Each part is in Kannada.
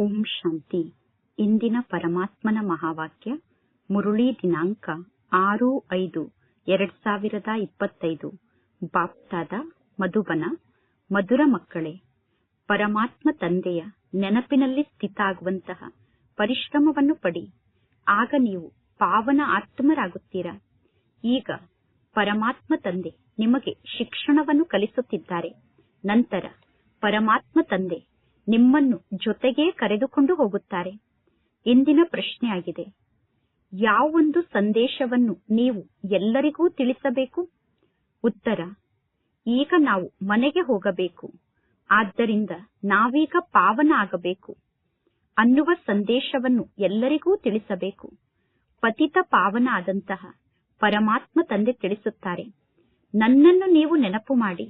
ಓಂ ಶಾಂತಿ. ಇಂದಿನ ಪರಮಾತ್ಮನ ಮಹಾವಾಕ್ಯ, ಮುರುಳಿ ದಿನಾಂಕ ಆರು ಐದು ಎರಡ್ ಸಾವಿರದ ಇಪ್ಪತ್ತೈದು. ಬಾಪ್ತಾದ ಮಧುಬನ, ಮಧುರ ಮಕ್ಕಳೇ, ಪರಮಾತ್ಮ ತಂದೆಯ ನೆನಪಿನಲ್ಲಿ ಸ್ಥಿತಾಗುವಂತಹ ಪರಿಶ್ರಮವನ್ನು ಪಡಿ. ಆಗ ನೀವು ಪಾವನ ಆತ್ಮರಾಗುತ್ತೀರಾ? ಈಗ ಪರಮಾತ್ಮ ತಂದೆ ನಿಮಗೆ ಶಿಕ್ಷಣವನ್ನು ಕಲಿಸುತ್ತಿದ್ದಾರೆ. ನಂತರ ಪರಮಾತ್ಮ ತಂದೆ ನಿಮ್ಮನ್ನು ಜೊತೆಗೇ ಕರೆದುಕೊಂಡು ಹೋಗುತ್ತಾರೆ. ಇಂದಿನ ಪ್ರಶ್ನೆಯಾಗಿದೆ. ಯಾವೊಂದು ಸಂದೇಶವನ್ನು ನೀವು ಎಲ್ಲರಿಗೂ ತಿಳಿಸಬೇಕು? ಉತ್ತರ, ಈಗ ನಾವು ಮನೆಗೆ ಹೋಗಬೇಕು. ಆದ್ದರಿಂದ ನಾವೀಗ ಪಾವನ ಆಗಬೇಕು. ಅನ್ನುವ ಸಂದೇಶವನ್ನು ಎಲ್ಲರಿಗೂ ತಿಳಿಸಬೇಕು. ಪತಿತ ಪಾವನ ಆದಂತಹ ಪರಮಾತ್ಮ ತಂದೆ ತಿಳಿಸುತ್ತಾರೆ, ನನ್ನನ್ನು ನೀವು ನೆನಪು ಮಾಡಿ.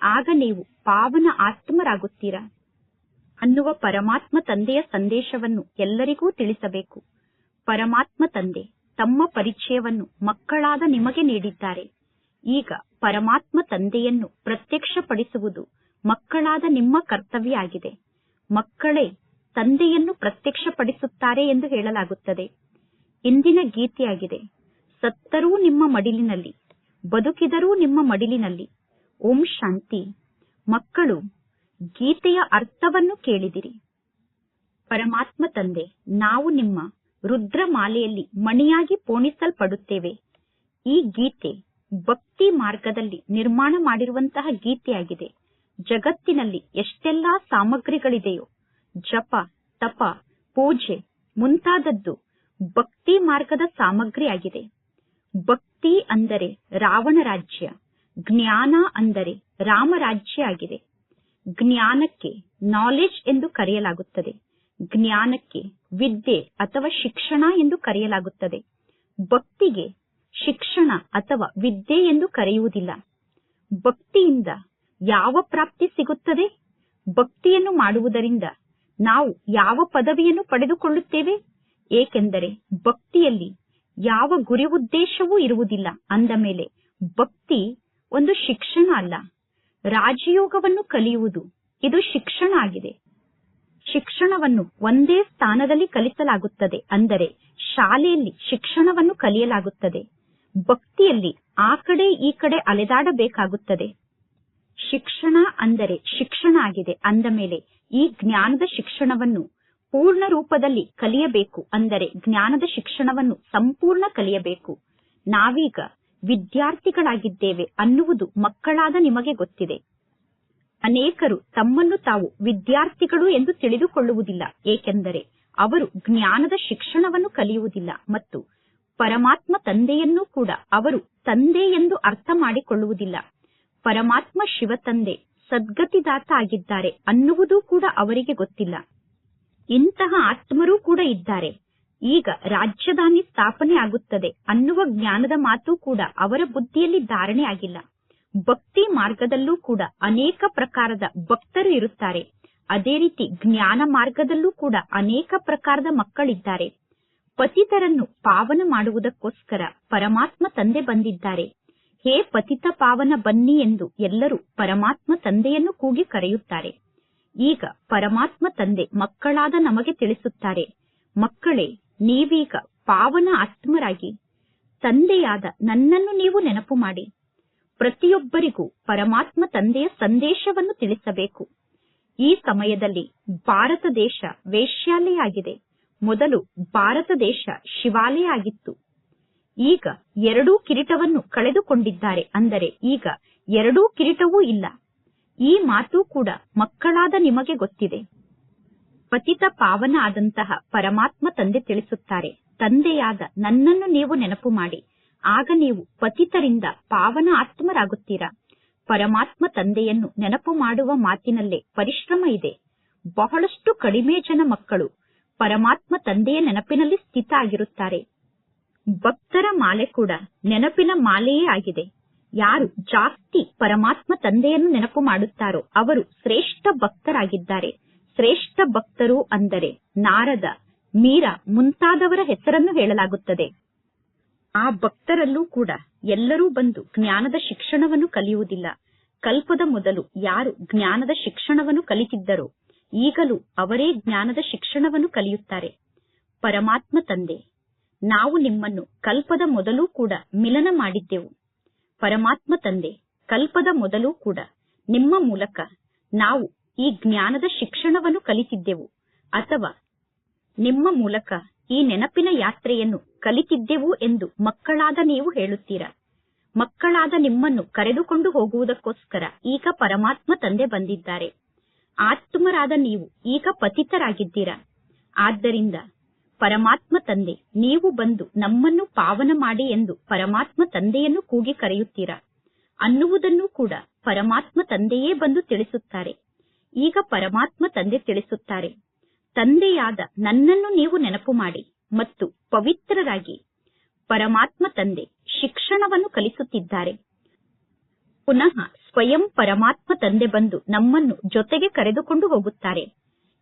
ಆಗ ನೀವು ಪಾವನ ಆತ್ಮರಾಗುತ್ತೀರಾ? ಅನ್ನುವ ಪರಮಾತ್ಮ ತಂದೆಯ ಸಂದೇಶವನ್ನು ಎಲ್ಲರಿಗೂ ತಿಳಿಸಬೇಕು. ಪರಮಾತ್ಮ ತಂದೆ ತಮ್ಮ ಪರಿಚಯವನ್ನು ಮಕ್ಕಳಾದ ನಿಮಗೆ ನೀಡಿದ್ದಾರೆ. ಈಗ ಪರಮಾತ್ಮ ತಂದೆಯನ್ನು ಪ್ರತ್ಯಕ್ಷಪಡಿಸುವುದು ಮಕ್ಕಳಾದ ನಿಮ್ಮ ಕರ್ತವ್ಯ ಆಗಿದೆ. ಮಕ್ಕಳೇ ತಂದೆಯನ್ನು ಪ್ರತ್ಯಕ್ಷಪಡಿಸುತ್ತಾರೆ ಎಂದು ಹೇಳಲಾಗುತ್ತದೆ. ಇಂದಿನ ಗೀತೆಯಾಗಿದೆ, ಸತ್ತರೂ ನಿಮ್ಮ ಮಡಿಲಿನಲ್ಲಿ, ಬದುಕಿದರೂ ನಿಮ್ಮ ಮಡಿಲಿನಲ್ಲಿ, ಓಂ ಶಾಂತಿ. ಮಕ್ಕಳು ಗೀತೆಯ ಅರ್ಥವನ್ನು ಕೇಳಿದಿರಿ. ಪರಮಾತ್ಮ ತಂದೆ, ನಾವು ನಿಮ್ಮ ರುದ್ರಮಾಲೆಯಲ್ಲಿ ಮಣಿಯಾಗಿ ಪೋಣಿಸಲ್ಪಡುತ್ತೇವೆ. ಈ ಗೀತೆ ಭಕ್ತಿ ಮಾರ್ಗದಲ್ಲಿ ನಿರ್ಮಾಣ ಮಾಡಿರುವಂತಹ ಗೀತೆಯಾಗಿದೆ. ಜಗತ್ತಿನಲ್ಲಿ ಎಷ್ಟೆಲ್ಲಾ ಸಾಮಗ್ರಿಗಳಿದೆಯೋ, ಜಪ, ತಪ, ಪೂಜೆ ಮುಂತಾದದ್ದು ಭಕ್ತಿ ಮಾರ್ಗದ ಸಾಮಗ್ರಿಯಾಗಿದೆ. ಭಕ್ತಿ ಅಂದರೆ ರಾವಣ ರಾಜ್ಯ, ಜ್ಞಾನ ಅಂದರೆ ರಾಮರಾಜ್ಯ ಆಗಿದೆ. ಜ್ಞಾನಕ್ಕೆ ನಾಲೆಜ್ ಎಂದು ಕರೆಯಲಾಗುತ್ತದೆ. ಜ್ಞಾನಕ್ಕೆ, ವಿದ್ಯೆ ಅಥವಾ ಶಿಕ್ಷಣ ಎಂದು ಕರೆಯಲಾಗುತ್ತದೆ. ಭಕ್ತಿಗೆ, ಶಿಕ್ಷಣ ಅಥವಾ ವಿದ್ಯೆ ಎಂದು ಕರೆಯುವುದಿಲ್ಲ. ಭಕ್ತಿಯಿಂದ ಯಾವ ಪ್ರಾಪ್ತಿ ಸಿಗುತ್ತದೆ? ಭಕ್ತಿಯನ್ನು ಮಾಡುವುದರಿಂದ ನಾವು ಯಾವ ಪದವಿಯನ್ನು ಪಡೆದುಕೊಳ್ಳುತ್ತೇವೆ? ಏಕೆಂದರೆ ಭಕ್ತಿಯಲ್ಲಿ ಯಾವ ಗುರಿ ಉದ್ದೇಶವೂ ಇರುವುದಿಲ್ಲ. ಅಂದ ಮೇಲೆ ಭಕ್ತಿ ಒಂದು ಶಿಕ್ಷಣ ಅಲ್ಲ. ರಾಜಯೋಗವನ್ನು ಕಲಿಯುವುದು. ಇದು ಶಿಕ್ಷಣ ಆಗಿದೆ. ಶಿಕ್ಷಣವನ್ನು ಒಂದೇ ಸ್ಥಾನದಲ್ಲಿ ಕಲಿಸಲಾಗುತ್ತದೆ. ಅಂದರೆ ಶಾಲೆಯಲ್ಲಿ ಶಿಕ್ಷಣವನ್ನು ಕಲಿಯಲಾಗುತ್ತದೆ. ಭಕ್ತಿಯಲ್ಲಿ ಆ ಕಡೆ ಈ ಕಡೆ ಅಲೆದಾಡಬೇಕಾಗುತ್ತದೆ. ಶಿಕ್ಷಣ ಅಂದರೆ ಶಿಕ್ಷಣ ಆಗಿದೆ. ಅಂದ ಮೇಲೆ ಈ ಜ್ಞಾನದ ಶಿಕ್ಷಣವನ್ನು ಪೂರ್ಣ ರೂಪದಲ್ಲಿ ಕಲಿಯಬೇಕು. ಅಂದರೆ ಜ್ಞಾನದ ಶಿಕ್ಷಣವನ್ನು ಸಂಪೂರ್ಣ ಕಲಿಯಬೇಕು. ನಾವೀಗ ವಿದ್ಯಾರ್ಥಿಗಳಾಗಿದ್ದೇವೆ ಅನ್ನುವುದು ಮಕ್ಕಳಾದ ನಿಮಗೆ ಗೊತ್ತಿದೆ. ಅನೇಕರು ತಮ್ಮನ್ನು ತಾವು ವಿದ್ಯಾರ್ಥಿಗಳು ಎಂದು ತಿಳಿದುಕೊಳ್ಳುವುದಿಲ್ಲ, ಏಕೆಂದರೆ ಅವರು ಜ್ಞಾನದ ಶಿಕ್ಷಣವನ್ನು ಕಲಿಯುವುದಿಲ್ಲ ಮತ್ತು ಪರಮಾತ್ಮ ತಂದೆಯನ್ನೂ ಕೂಡ ಅವರು ತಂದೆ ಎಂದು ಅರ್ಥ ಮಾಡಿಕೊಳ್ಳುವುದಿಲ್ಲ. ಪರಮಾತ್ಮ ಶಿವ ತಂದೆ, ಸದ್ಗತಿದಾತ ಆಗಿದ್ದಾರೆ ಅನ್ನುವುದೂ ಕೂಡ ಅವರಿಗೆ ಗೊತ್ತಿಲ್ಲ. ಇಂತಹ ಆತ್ಮರೂ ಕೂಡ ಇದ್ದಾರೆ. ಈಗ ರಾಜ್ಯಧಾನಿ ಸ್ಥಾಪನೆ ಆಗುತ್ತದೆ ಅನ್ನುವ ಜ್ಞಾನದ ಮಾತು ಕೂಡ ಅವರ ಬುದ್ಧಿಯಲ್ಲಿ ಧಾರಣೆ ಆಗಿಲ್ಲ. ಭಕ್ತಿ ಮಾರ್ಗದಲ್ಲೂ ಕೂಡ ಅನೇಕ ಪ್ರಕಾರದ ಭಕ್ತರು ಇರುತ್ತಾರೆ. ಅದೇ ರೀತಿ ಜ್ಞಾನ ಮಾರ್ಗದಲ್ಲೂ ಕೂಡ ಅನೇಕ ಪ್ರಕಾರದ ಮಕ್ಕಳಿದ್ದಾರೆ. ಪತಿತರನ್ನು ಪಾವನ ಮಾಡುವುದಕ್ಕೋಸ್ಕರ ಪರಮಾತ್ಮ ತಂದೆ ಬಂದಿದ್ದಾರೆ. ಹೇ ಪತಿತ ಪಾವನ ಬನ್ನಿ ಎಂದು ಎಲ್ಲರೂ ಪರಮಾತ್ಮ ತಂದೆಯನ್ನು ಕೂಗಿ ಕರೆಯುತ್ತಾರೆ. ಈಗ ಪರಮಾತ್ಮ ತಂದೆ ಮಕ್ಕಳಾದ ನಮಗೆ ತಿಳಿಸುತ್ತಾರೆ. ಮಕ್ಕಳೇ ನೀವೀಗ ಪಾವನ ಆತ್ಮರಾಗಿ, ತಂದೆಯಾದ ನನ್ನನ್ನು ನೀವು ನೆನಪು ಮಾಡಿ. ಪ್ರತಿಯೊಬ್ಬರಿಗೂ ಪರಮಾತ್ಮ ತಂದೆಯ ಸಂದೇಶವನ್ನು ತಿಳಿಸಬೇಕು. ಈ ಸಮಯದಲ್ಲಿ ಭಾರತ ದೇಶ ವೇಶ್ಯಾಲೆಯಾಗಿದೆ. ಮೊದಲು ಭಾರತ ದೇಶ ಶಿವಾಲಯ ಆಗಿತ್ತು. ಈಗ ಎರಡೂ ಕಿರೀಟವನ್ನು ಕಳೆದುಕೊಂಡಿದ್ದಾರೆ. ಅಂದರೆ ಈಗ ಎರಡೂ ಕಿರೀಟವೂ ಇಲ್ಲ. ಈ ಮಾತು ಕೂಡ ಮಕ್ಕಳಾದ ನಿಮಗೆ ಗೊತ್ತಿದೆ. ಪತಿತ ಪಾವನ ಆದಂತಹ ಪರಮಾತ್ಮ ತಂದೆ ತಿಳಿಸುತ್ತಾರೆ. ತಂದೆಯಾದ ನನ್ನನ್ನು ನೀವು ನೆನಪು ಮಾಡಿ. ಆಗ ನೀವು ಪತಿತರಿಂದ ಪಾವನ ಆತ್ಮರಾಗುತ್ತೀರಾ? ಪರಮಾತ್ಮ ತಂದೆಯನ್ನು ನೆನಪು ಮಾಡುವ ಮಾತಿನಲ್ಲೇ ಪರಿಶ್ರಮ ಇದೆ. ಬಹಳಷ್ಟು ಕಡಿಮೆ ಜನ ಮಕ್ಕಳು ಪರಮಾತ್ಮ ತಂದೆಯ ನೆನಪಿನಲ್ಲಿ ಸ್ಥಿತ ಆಗಿರುತ್ತಾರೆ. ಭಕ್ತರ ಮಾಲೆ ಕೂಡ ನೆನಪಿನ ಮಾಲೆಯೇ ಆಗಿದೆ. ಯಾರು ಜಾಸ್ತಿ ಪರಮಾತ್ಮ ತಂದೆಯನ್ನು ನೆನಪು ಮಾಡುತ್ತಾರೋ ಅವರು ಶ್ರೇಷ್ಠ ಭಕ್ತರಾಗಿದ್ದಾರೆ. ಶ್ರೇಷ್ಠ ಭಕ್ತರು ಅಂದರೆ ನಾರದ, ಮೀರಾ ಮುಂತಾದವರ ಹೆಸರನ್ನು ಹೇಳಲಾಗುತ್ತದೆ. ಆ ಭಕ್ತರಲ್ಲೂ ಕೂಡ ಎಲ್ಲರೂ ಬಂದು ಜ್ಞಾನದ ಶಿಕ್ಷಣವನ್ನು ಕಲಿಯುವುದಿಲ್ಲ. ಕಲ್ಪದ ಮೊದಲು ಯಾರು ಜ್ಞಾನದ ಶಿಕ್ಷಣವನ್ನು ಕಲಿತಿದ್ದರೋ, ಈಗಲೂ ಅವರೇ ಜ್ಞಾನದ ಶಿಕ್ಷಣವನ್ನು ಕಲಿಯುತ್ತಾರೆ. ಪರಮಾತ್ಮ ತಂದೆ, ನಾವು ನಿಮ್ಮನ್ನು ಕಲ್ಪದ ಮೊದಲೂ ಕೂಡ ಮಿಲನ ಮಾಡಿದ್ದೆವು. ಪರಮಾತ್ಮ ತಂದೆ, ಕಲ್ಪದ ಮೊದಲೂ ಕೂಡ ನಿಮ್ಮ ಮೂಲಕ ನಾವು ಈ ಜ್ಞಾನದ ಶಿಕ್ಷಣವನ್ನು ಕಲಿತಿದ್ದೆವು. ಅಥವಾ ನಿಮ್ಮ ಮೂಲಕ ಈ ನೆನಪಿನ ಯಾತ್ರೆಯನ್ನು ಕಲಿತಿದ್ದೆವು ಎಂದು ಮಕ್ಕಳಾದ ನೀವು ಹೇಳುತ್ತೀರಾ? ಮಕ್ಕಳಾದ ನಿಮ್ಮನ್ನು ಕರೆದುಕೊಂಡು ಹೋಗುವುದಕ್ಕೋಸ್ಕರ ಈಗ ಪರಮಾತ್ಮ ತಂದೆ ಬಂದಿದ್ದಾರೆ. ಆತ್ಮರಾದ ನೀವು ಈಗ ಪತಿತರಾಗಿದ್ದೀರಾ? ಆದ್ದರಿಂದ ಪರಮಾತ್ಮ ತಂದೆ, ನೀವು ಬಂದು ನಮ್ಮನ್ನು ಪಾವನ ಮಾಡಿ ಎಂದು ಪರಮಾತ್ಮ ತಂದೆಯನ್ನು ಕೂಗಿ ಕರೆಯುತ್ತೀರಾ? ಅನ್ನುವುದನ್ನು ಕೂಡ ಪರಮಾತ್ಮ ತಂದೆಯೇ ಬಂದು ತಿಳಿಸುತ್ತಾರೆ. ಈಗ ಪರಮಾತ್ಮ ತಂದೆ ತಿಳಿಸುತ್ತಾರೆ. ತಂದೆಯಾದ ನನ್ನನ್ನು ನೀವು ನೆನಪು ಮಾಡಿ ಮತ್ತು ಪವಿತ್ರರಾಗಿ. ಪರಮಾತ್ಮ ತಂದೆ ಶಿಕ್ಷಣವನ್ನು ಕಲಿಸುತ್ತಿದ್ದಾರೆ. ಪುನಃ ಸ್ವಯಂ ಪರಮಾತ್ಮ ತಂದೆ ಬಂದು ನಮ್ಮನ್ನು ಜೊತೆಗೆ ಕರೆದುಕೊಂಡು ಹೋಗುತ್ತಾರೆ.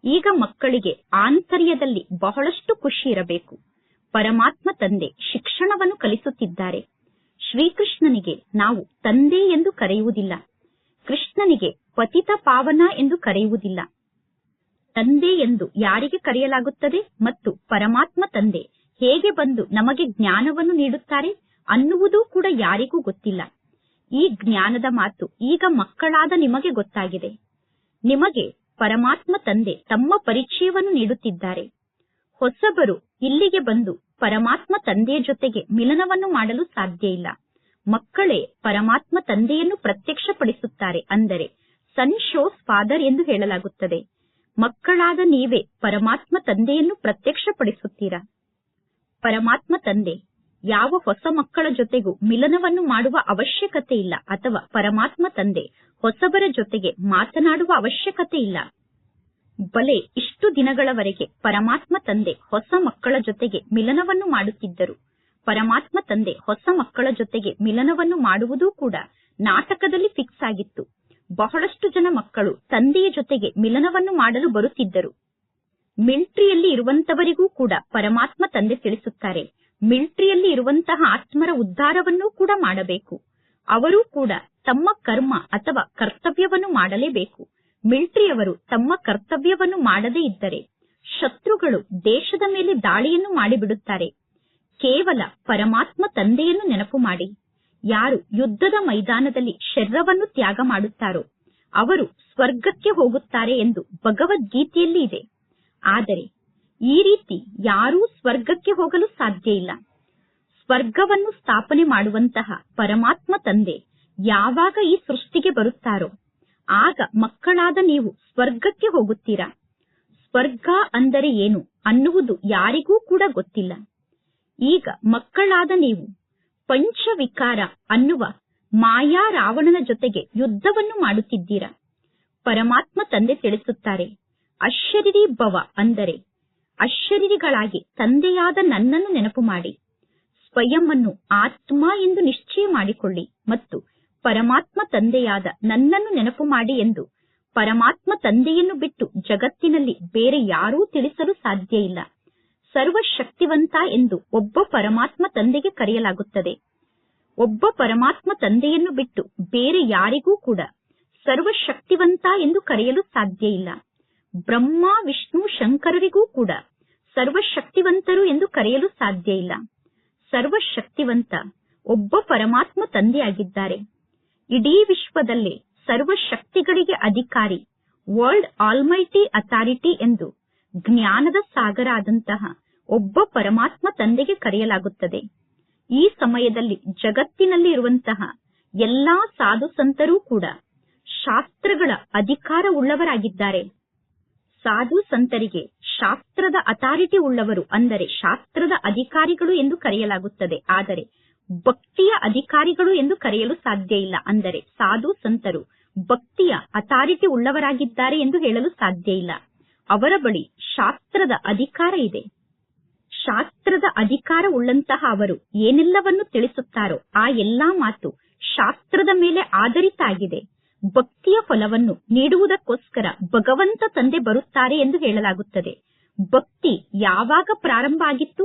ಈಗ ಮಕ್ಕಳಿಗೆ ಆಂತರ್ಯದಲ್ಲಿ ಬಹಳಷ್ಟು ಖುಷಿ ಇರಬೇಕು. ಪರಮಾತ್ಮ ತಂದೆ ಶಿಕ್ಷಣವನ್ನು ಕಲಿಸುತ್ತಿದ್ದಾರೆ. ಶ್ರೀಕೃಷ್ಣನಿಗೆ ನಾವು ತಂದೆ ಎಂದು ಕರೆಯುವುದಿಲ್ಲ. ಕೃಷ್ಣನಿಗೆ ಪತಿತ ಪಾವನ ಎಂದು ಕರೆಯುವುದಿಲ್ಲ. ತಂದೆ ಎಂದು ಯಾರಿಗೆ ಕರೆಯಲಾಗುತ್ತದೆ ಮತ್ತು ಪರಮಾತ್ಮ ತಂದೆ ಹೇಗೆ ಬಂದು ನಮಗೆ ಜ್ಞಾನವನ್ನು ನೀಡುತ್ತಾರೆ ಅನ್ನುವುದೂ ಕೂಡ ಯಾರಿಗೂ ಗೊತ್ತಿಲ್ಲ. ಈ ಜ್ಞಾನದ ಮಾತು ಈಗ ಮಕ್ಕಳಾದ ನಿಮಗೆ ಗೊತ್ತಾಗಿದೆ. ನಿಮಗೆ ಪರಮಾತ್ಮ ತಂದೆ ತಮ್ಮ ಪರಿಚಯವನ್ನು ನೀಡುತ್ತಿದ್ದಾರೆ. ಹೊಸಬರು ಇಲ್ಲಿಗೆ ಬಂದು ಪರಮಾತ್ಮ ತಂದೆಯ ಜೊತೆಗೆ ಮಿಲನವನ್ನು ಮಾಡಲು ಸಾಧ್ಯ ಇಲ್ಲ. ಮಕ್ಕಳೇ ಪರಮಾತ್ಮ ತಂದೆಯನ್ನು ಪ್ರತ್ಯಕ್ಷಪಡಿಸುತ್ತಾರೆ ಅಂದರೆ ಸನ್ ಶೋಸ್ ಫಾದರ್ ಎಂದು ಹೇಳಲಾಗುತ್ತದೆ. ಮಕ್ಕಳಾದ ನೀವೇ ಪರಮಾತ್ಮ ತಂದೆಯನ್ನು ಪ್ರತ್ಯಕ್ಷಪಡಿಸುತ್ತೀರಾ? ಪರಮಾತ್ಮ ತಂದೆ, ಯಾವ ಹೊಸ ಮಕ್ಕಳ ಜೊತೆಗೂ ಮಿಲನವನ್ನು ಮಾಡುವ ಅವಶ್ಯಕತೆ ಇಲ್ಲ ಅಥವಾ ಪರಮಾತ್ಮ ತಂದೆ ಹೊಸಬರ ಜೊತೆಗೆ ಮಾತನಾಡುವ ಅವಶ್ಯಕತೆ ಇಲ್ಲ. ಬಲೆ ಇಷ್ಟು ದಿನಗಳವರೆಗೆ ಪರಮಾತ್ಮ ತಂದೆ ಹೊಸ ಮಕ್ಕಳ ಜೊತೆಗೆ ಮಿಲನವನ್ನು ಮಾಡುತ್ತಿದ್ದರು. ಪರಮಾತ್ಮ ತಂದೆ ಹೊಸ ಮಕ್ಕಳ ಜೊತೆಗೆ ಮಿಲನವನ್ನು ಮಾಡುವುದೂ ಕೂಡ ನಾಟಕದಲ್ಲಿ ಫಿಕ್ಸ್ ಆಗಿತ್ತು. ಬಹಳಷ್ಟು ಜನ ಮಕ್ಕಳು ತಂದೆಯ ಜೊತೆಗೆ ಮಿಲನವನ್ನು ಮಾಡಲು ಬರುತ್ತಿದ್ದರು. ಮಿಲಿಟರಿಯಲ್ಲಿ ಇರುವಂತವರಿಗೂ ಕೂಡ ಪರಮಾತ್ಮ ತಂದೆ ತಿಳಿಸುತ್ತಾರೆ. ಮಿಲಿಟರಿಯಲ್ಲಿ ಇರುವಂತಹ ಆತ್ಮರ ಉದ್ಧಾರವನ್ನೂ ಕೂಡ ಮಾಡಬೇಕು. ಅವರೂ ಕೂಡ ತಮ್ಮ ಕರ್ಮ ಅಥವಾ ಕರ್ತವ್ಯವನ್ನು ಮಾಡಲೇಬೇಕು. ಮಿಲ್ಟ್ರಿಯವರು ತಮ್ಮ ಕರ್ತವ್ಯವನ್ನು ಮಾಡದೇ ಇದ್ದರೆ ಶತ್ರುಗಳು ದೇಶದ ಮೇಲೆ ದಾಳಿಯನ್ನು ಮಾಡಿಬಿಡುತ್ತಾರೆ. ಕೇವಲ ಪರಮಾತ್ಮ ತಂದೆಯನ್ನು ನೆನಪು ಮಾಡಿ. ಯಾರು ಯುದ್ಧದ ಮೈದಾನದಲ್ಲಿ ಶರೀರವನ್ನು ತ್ಯಾಗ ಮಾಡುತ್ತಾರೋ, ಅವರು ಸ್ವರ್ಗಕ್ಕೆ ಹೋಗುತ್ತಾರೆ ಎಂದು ಭಗವದ್ಗೀತೆಯಲ್ಲಿ ಇದೆ. ಆದರೆ ಈ ರೀತಿ ಯಾರೂ ಸ್ವರ್ಗಕ್ಕೆ ಹೋಗಲು ಸಾಧ್ಯ ಇಲ್ಲ. ಸ್ವರ್ಗವನ್ನು ಸ್ಥಾಪನೆ ಮಾಡುವಂತಹ ಪರಮಾತ್ಮ ತಂದೆ ಯಾವಾಗ ಈ ಸೃಷ್ಟಿಗೆ ಬರುತ್ತಾರೋ, ಆಗ ಮಕ್ಕಳಾದ ನೀವು ಸ್ವರ್ಗಕ್ಕೆ ಹೋಗುತ್ತೀರಾ? ಸ್ವರ್ಗ ಅಂದರೆ ಏನು ಅನ್ನುವುದು ಯಾರಿಗೂ ಕೂಡ ಗೊತ್ತಿಲ್ಲ. ಈಗ ಮಕ್ಕಳಾದ ನೀವು ಪಂಚವಿಕಾರ ಅನ್ನುವ ಮಾಯಾ ರಾವಣನ ಜೊತೆಗೆ ಯುದ್ಧವನ್ನು ಮಾಡುತ್ತಿದ್ದೀರಾ? ಪರಮಾತ್ಮ ತಂದೆ ತಿಳಿಸುತ್ತಾರೆ ಅಶರೀರಿ ಭವ ಅಂದರೆ ಅಶರೀರಿಗಳಾಗಿ ತಂದೆಯಾದ ನನ್ನನ್ನು ನೆನಪು ಮಾಡಿ ಸ್ವಯಂ ಅನ್ನು ಆತ್ಮ ಎಂದು ನಿಶ್ಚಯ ಮಾಡಿಕೊಳ್ಳಿ ಮತ್ತು ಪರಮಾತ್ಮ ತಂದೆಯಾದ ನನ್ನನ್ನು ನೆನಪು ಮಾಡಿ ಎಂದು ಪರಮಾತ್ಮ ತಂದೆಯನ್ನು ಬಿಟ್ಟು ಜಗತ್ತಿನಲ್ಲಿ ಬೇರೆ ಯಾರೂ ತಿಳಿಸಲು ಸಾಧ್ಯ ಇಲ್ಲ. ಸರ್ವಶಕ್ತಿವಂತ ಎಂದು ಒಬ್ಬ ಪರಮಾತ್ಮ ತಂದೆಗೆ ಕರೆಯಲಾಗುತ್ತದೆ. ಒಬ್ಬ ಪರಮಾತ್ಮ ತಂದೆಯನ್ನು ಬಿಟ್ಟು ಬೇರೆ ಯಾರಿಗೂ ಕೂಡ ಸರ್ವಶಕ್ತಿವಂತ ಎಂದು ಕರೆಯಲು ಸಾಧ್ಯ ಇಲ್ಲ. ಬ್ರಹ್ಮ, ವಿಷ್ಣು, ಶಂಕರರಿಗೂ ಕೂಡ ಸರ್ವಶಕ್ತಿವಂತರು ಎಂದು ಕರೆಯಲು ಸಾಧ್ಯ ಇಲ್ಲ. ಸರ್ವಶಕ್ತಿವಂತ ಒಬ್ಬ ಪರಮಾತ್ಮ ತಂದೆಯಾಗಿದ್ದಾರೆ. ಇಡೀ ವಿಶ್ವದಲ್ಲೇ ಸರ್ವಶಕ್ತಿಗಳಿಗೆ ಅಧಿಕಾರಿ ವರ್ಲ್ಡ್ ಆಲ್ಮೈಟಿ ಅಥಾರಿಟಿ ಎಂದು ಜ್ಞಾನದ ಸಾಗರ ಆದಂತಹ ಒಬ್ಬ ಪರಮಾತ್ಮ ತಂದೆಗೆ ಕರೆಯಲಾಗುತ್ತದೆ. ಈ ಸಮಯದಲ್ಲಿ ಜಗತ್ತಿನಲ್ಲಿ ಇರುವಂತಹ ಎಲ್ಲಾ ಸಾಧು ಸಂತರೂ ಕೂಡ ಶಾಸ್ತ್ರಗಳ ಅಧಿಕಾರ ಉಳ್ಳವರಾಗಿದ್ದಾರೆ ಸಾಧು ಸಂತರಿಗೆ ಶಾಸ್ತ್ರದ ಅಥಾರಿಟಿ ಉಳ್ಳವರು ಅಂದರೆ ಶಾಸ್ತ್ರದ ಅಧಿಕಾರಿಗಳು ಎಂದು ಕರೆಯಲಾಗುತ್ತದೆ. ಆದರೆ ಭಕ್ತಿಯ ಅಧಿಕಾರಿಗಳು ಎಂದು ಕರೆಯಲು ಸಾಧ್ಯ ಇಲ್ಲ. ಅಂದರೆ ಸಾಧು ಸಂತರು ಭಕ್ತಿಯ ಅಥಾರಿಟಿ ಉಳ್ಳವರಾಗಿದ್ದಾರೆ ಎಂದು ಹೇಳಲು ಸಾಧ್ಯ ಇಲ್ಲ. ಅವರ ಬಳಿ ಶಾಸ್ತ್ರದ ಅಧಿಕಾರ ಇದೆ. ಶಾಸ್ತ್ರದ ಅಧಿಕಾರ ಉಳ್ಳಂತಹ ಅವರು ಏನೆಲ್ಲವನ್ನು ತಿಳಿಸುತ್ತಾರೋ ಆ ಎಲ್ಲಾ ಮಾತು ಶಾಸ್ತ್ರದ ಮೇಲೆ ಆಧಾರಿತ ಆಗಿದೆ. ಭಕ್ತಿಯ ಫಲವನ್ನು ನೀಡುವುದಕ್ಕೋಸ್ಕರ ಭಗವಂತ ತಂದೆ ಬರುತ್ತಾರೆ ಎಂದು ಹೇಳಲಾಗುತ್ತದೆ. ಭಕ್ತಿ ಯಾವಾಗ ಪ್ರಾರಂಭ ಆಗಿತ್ತು?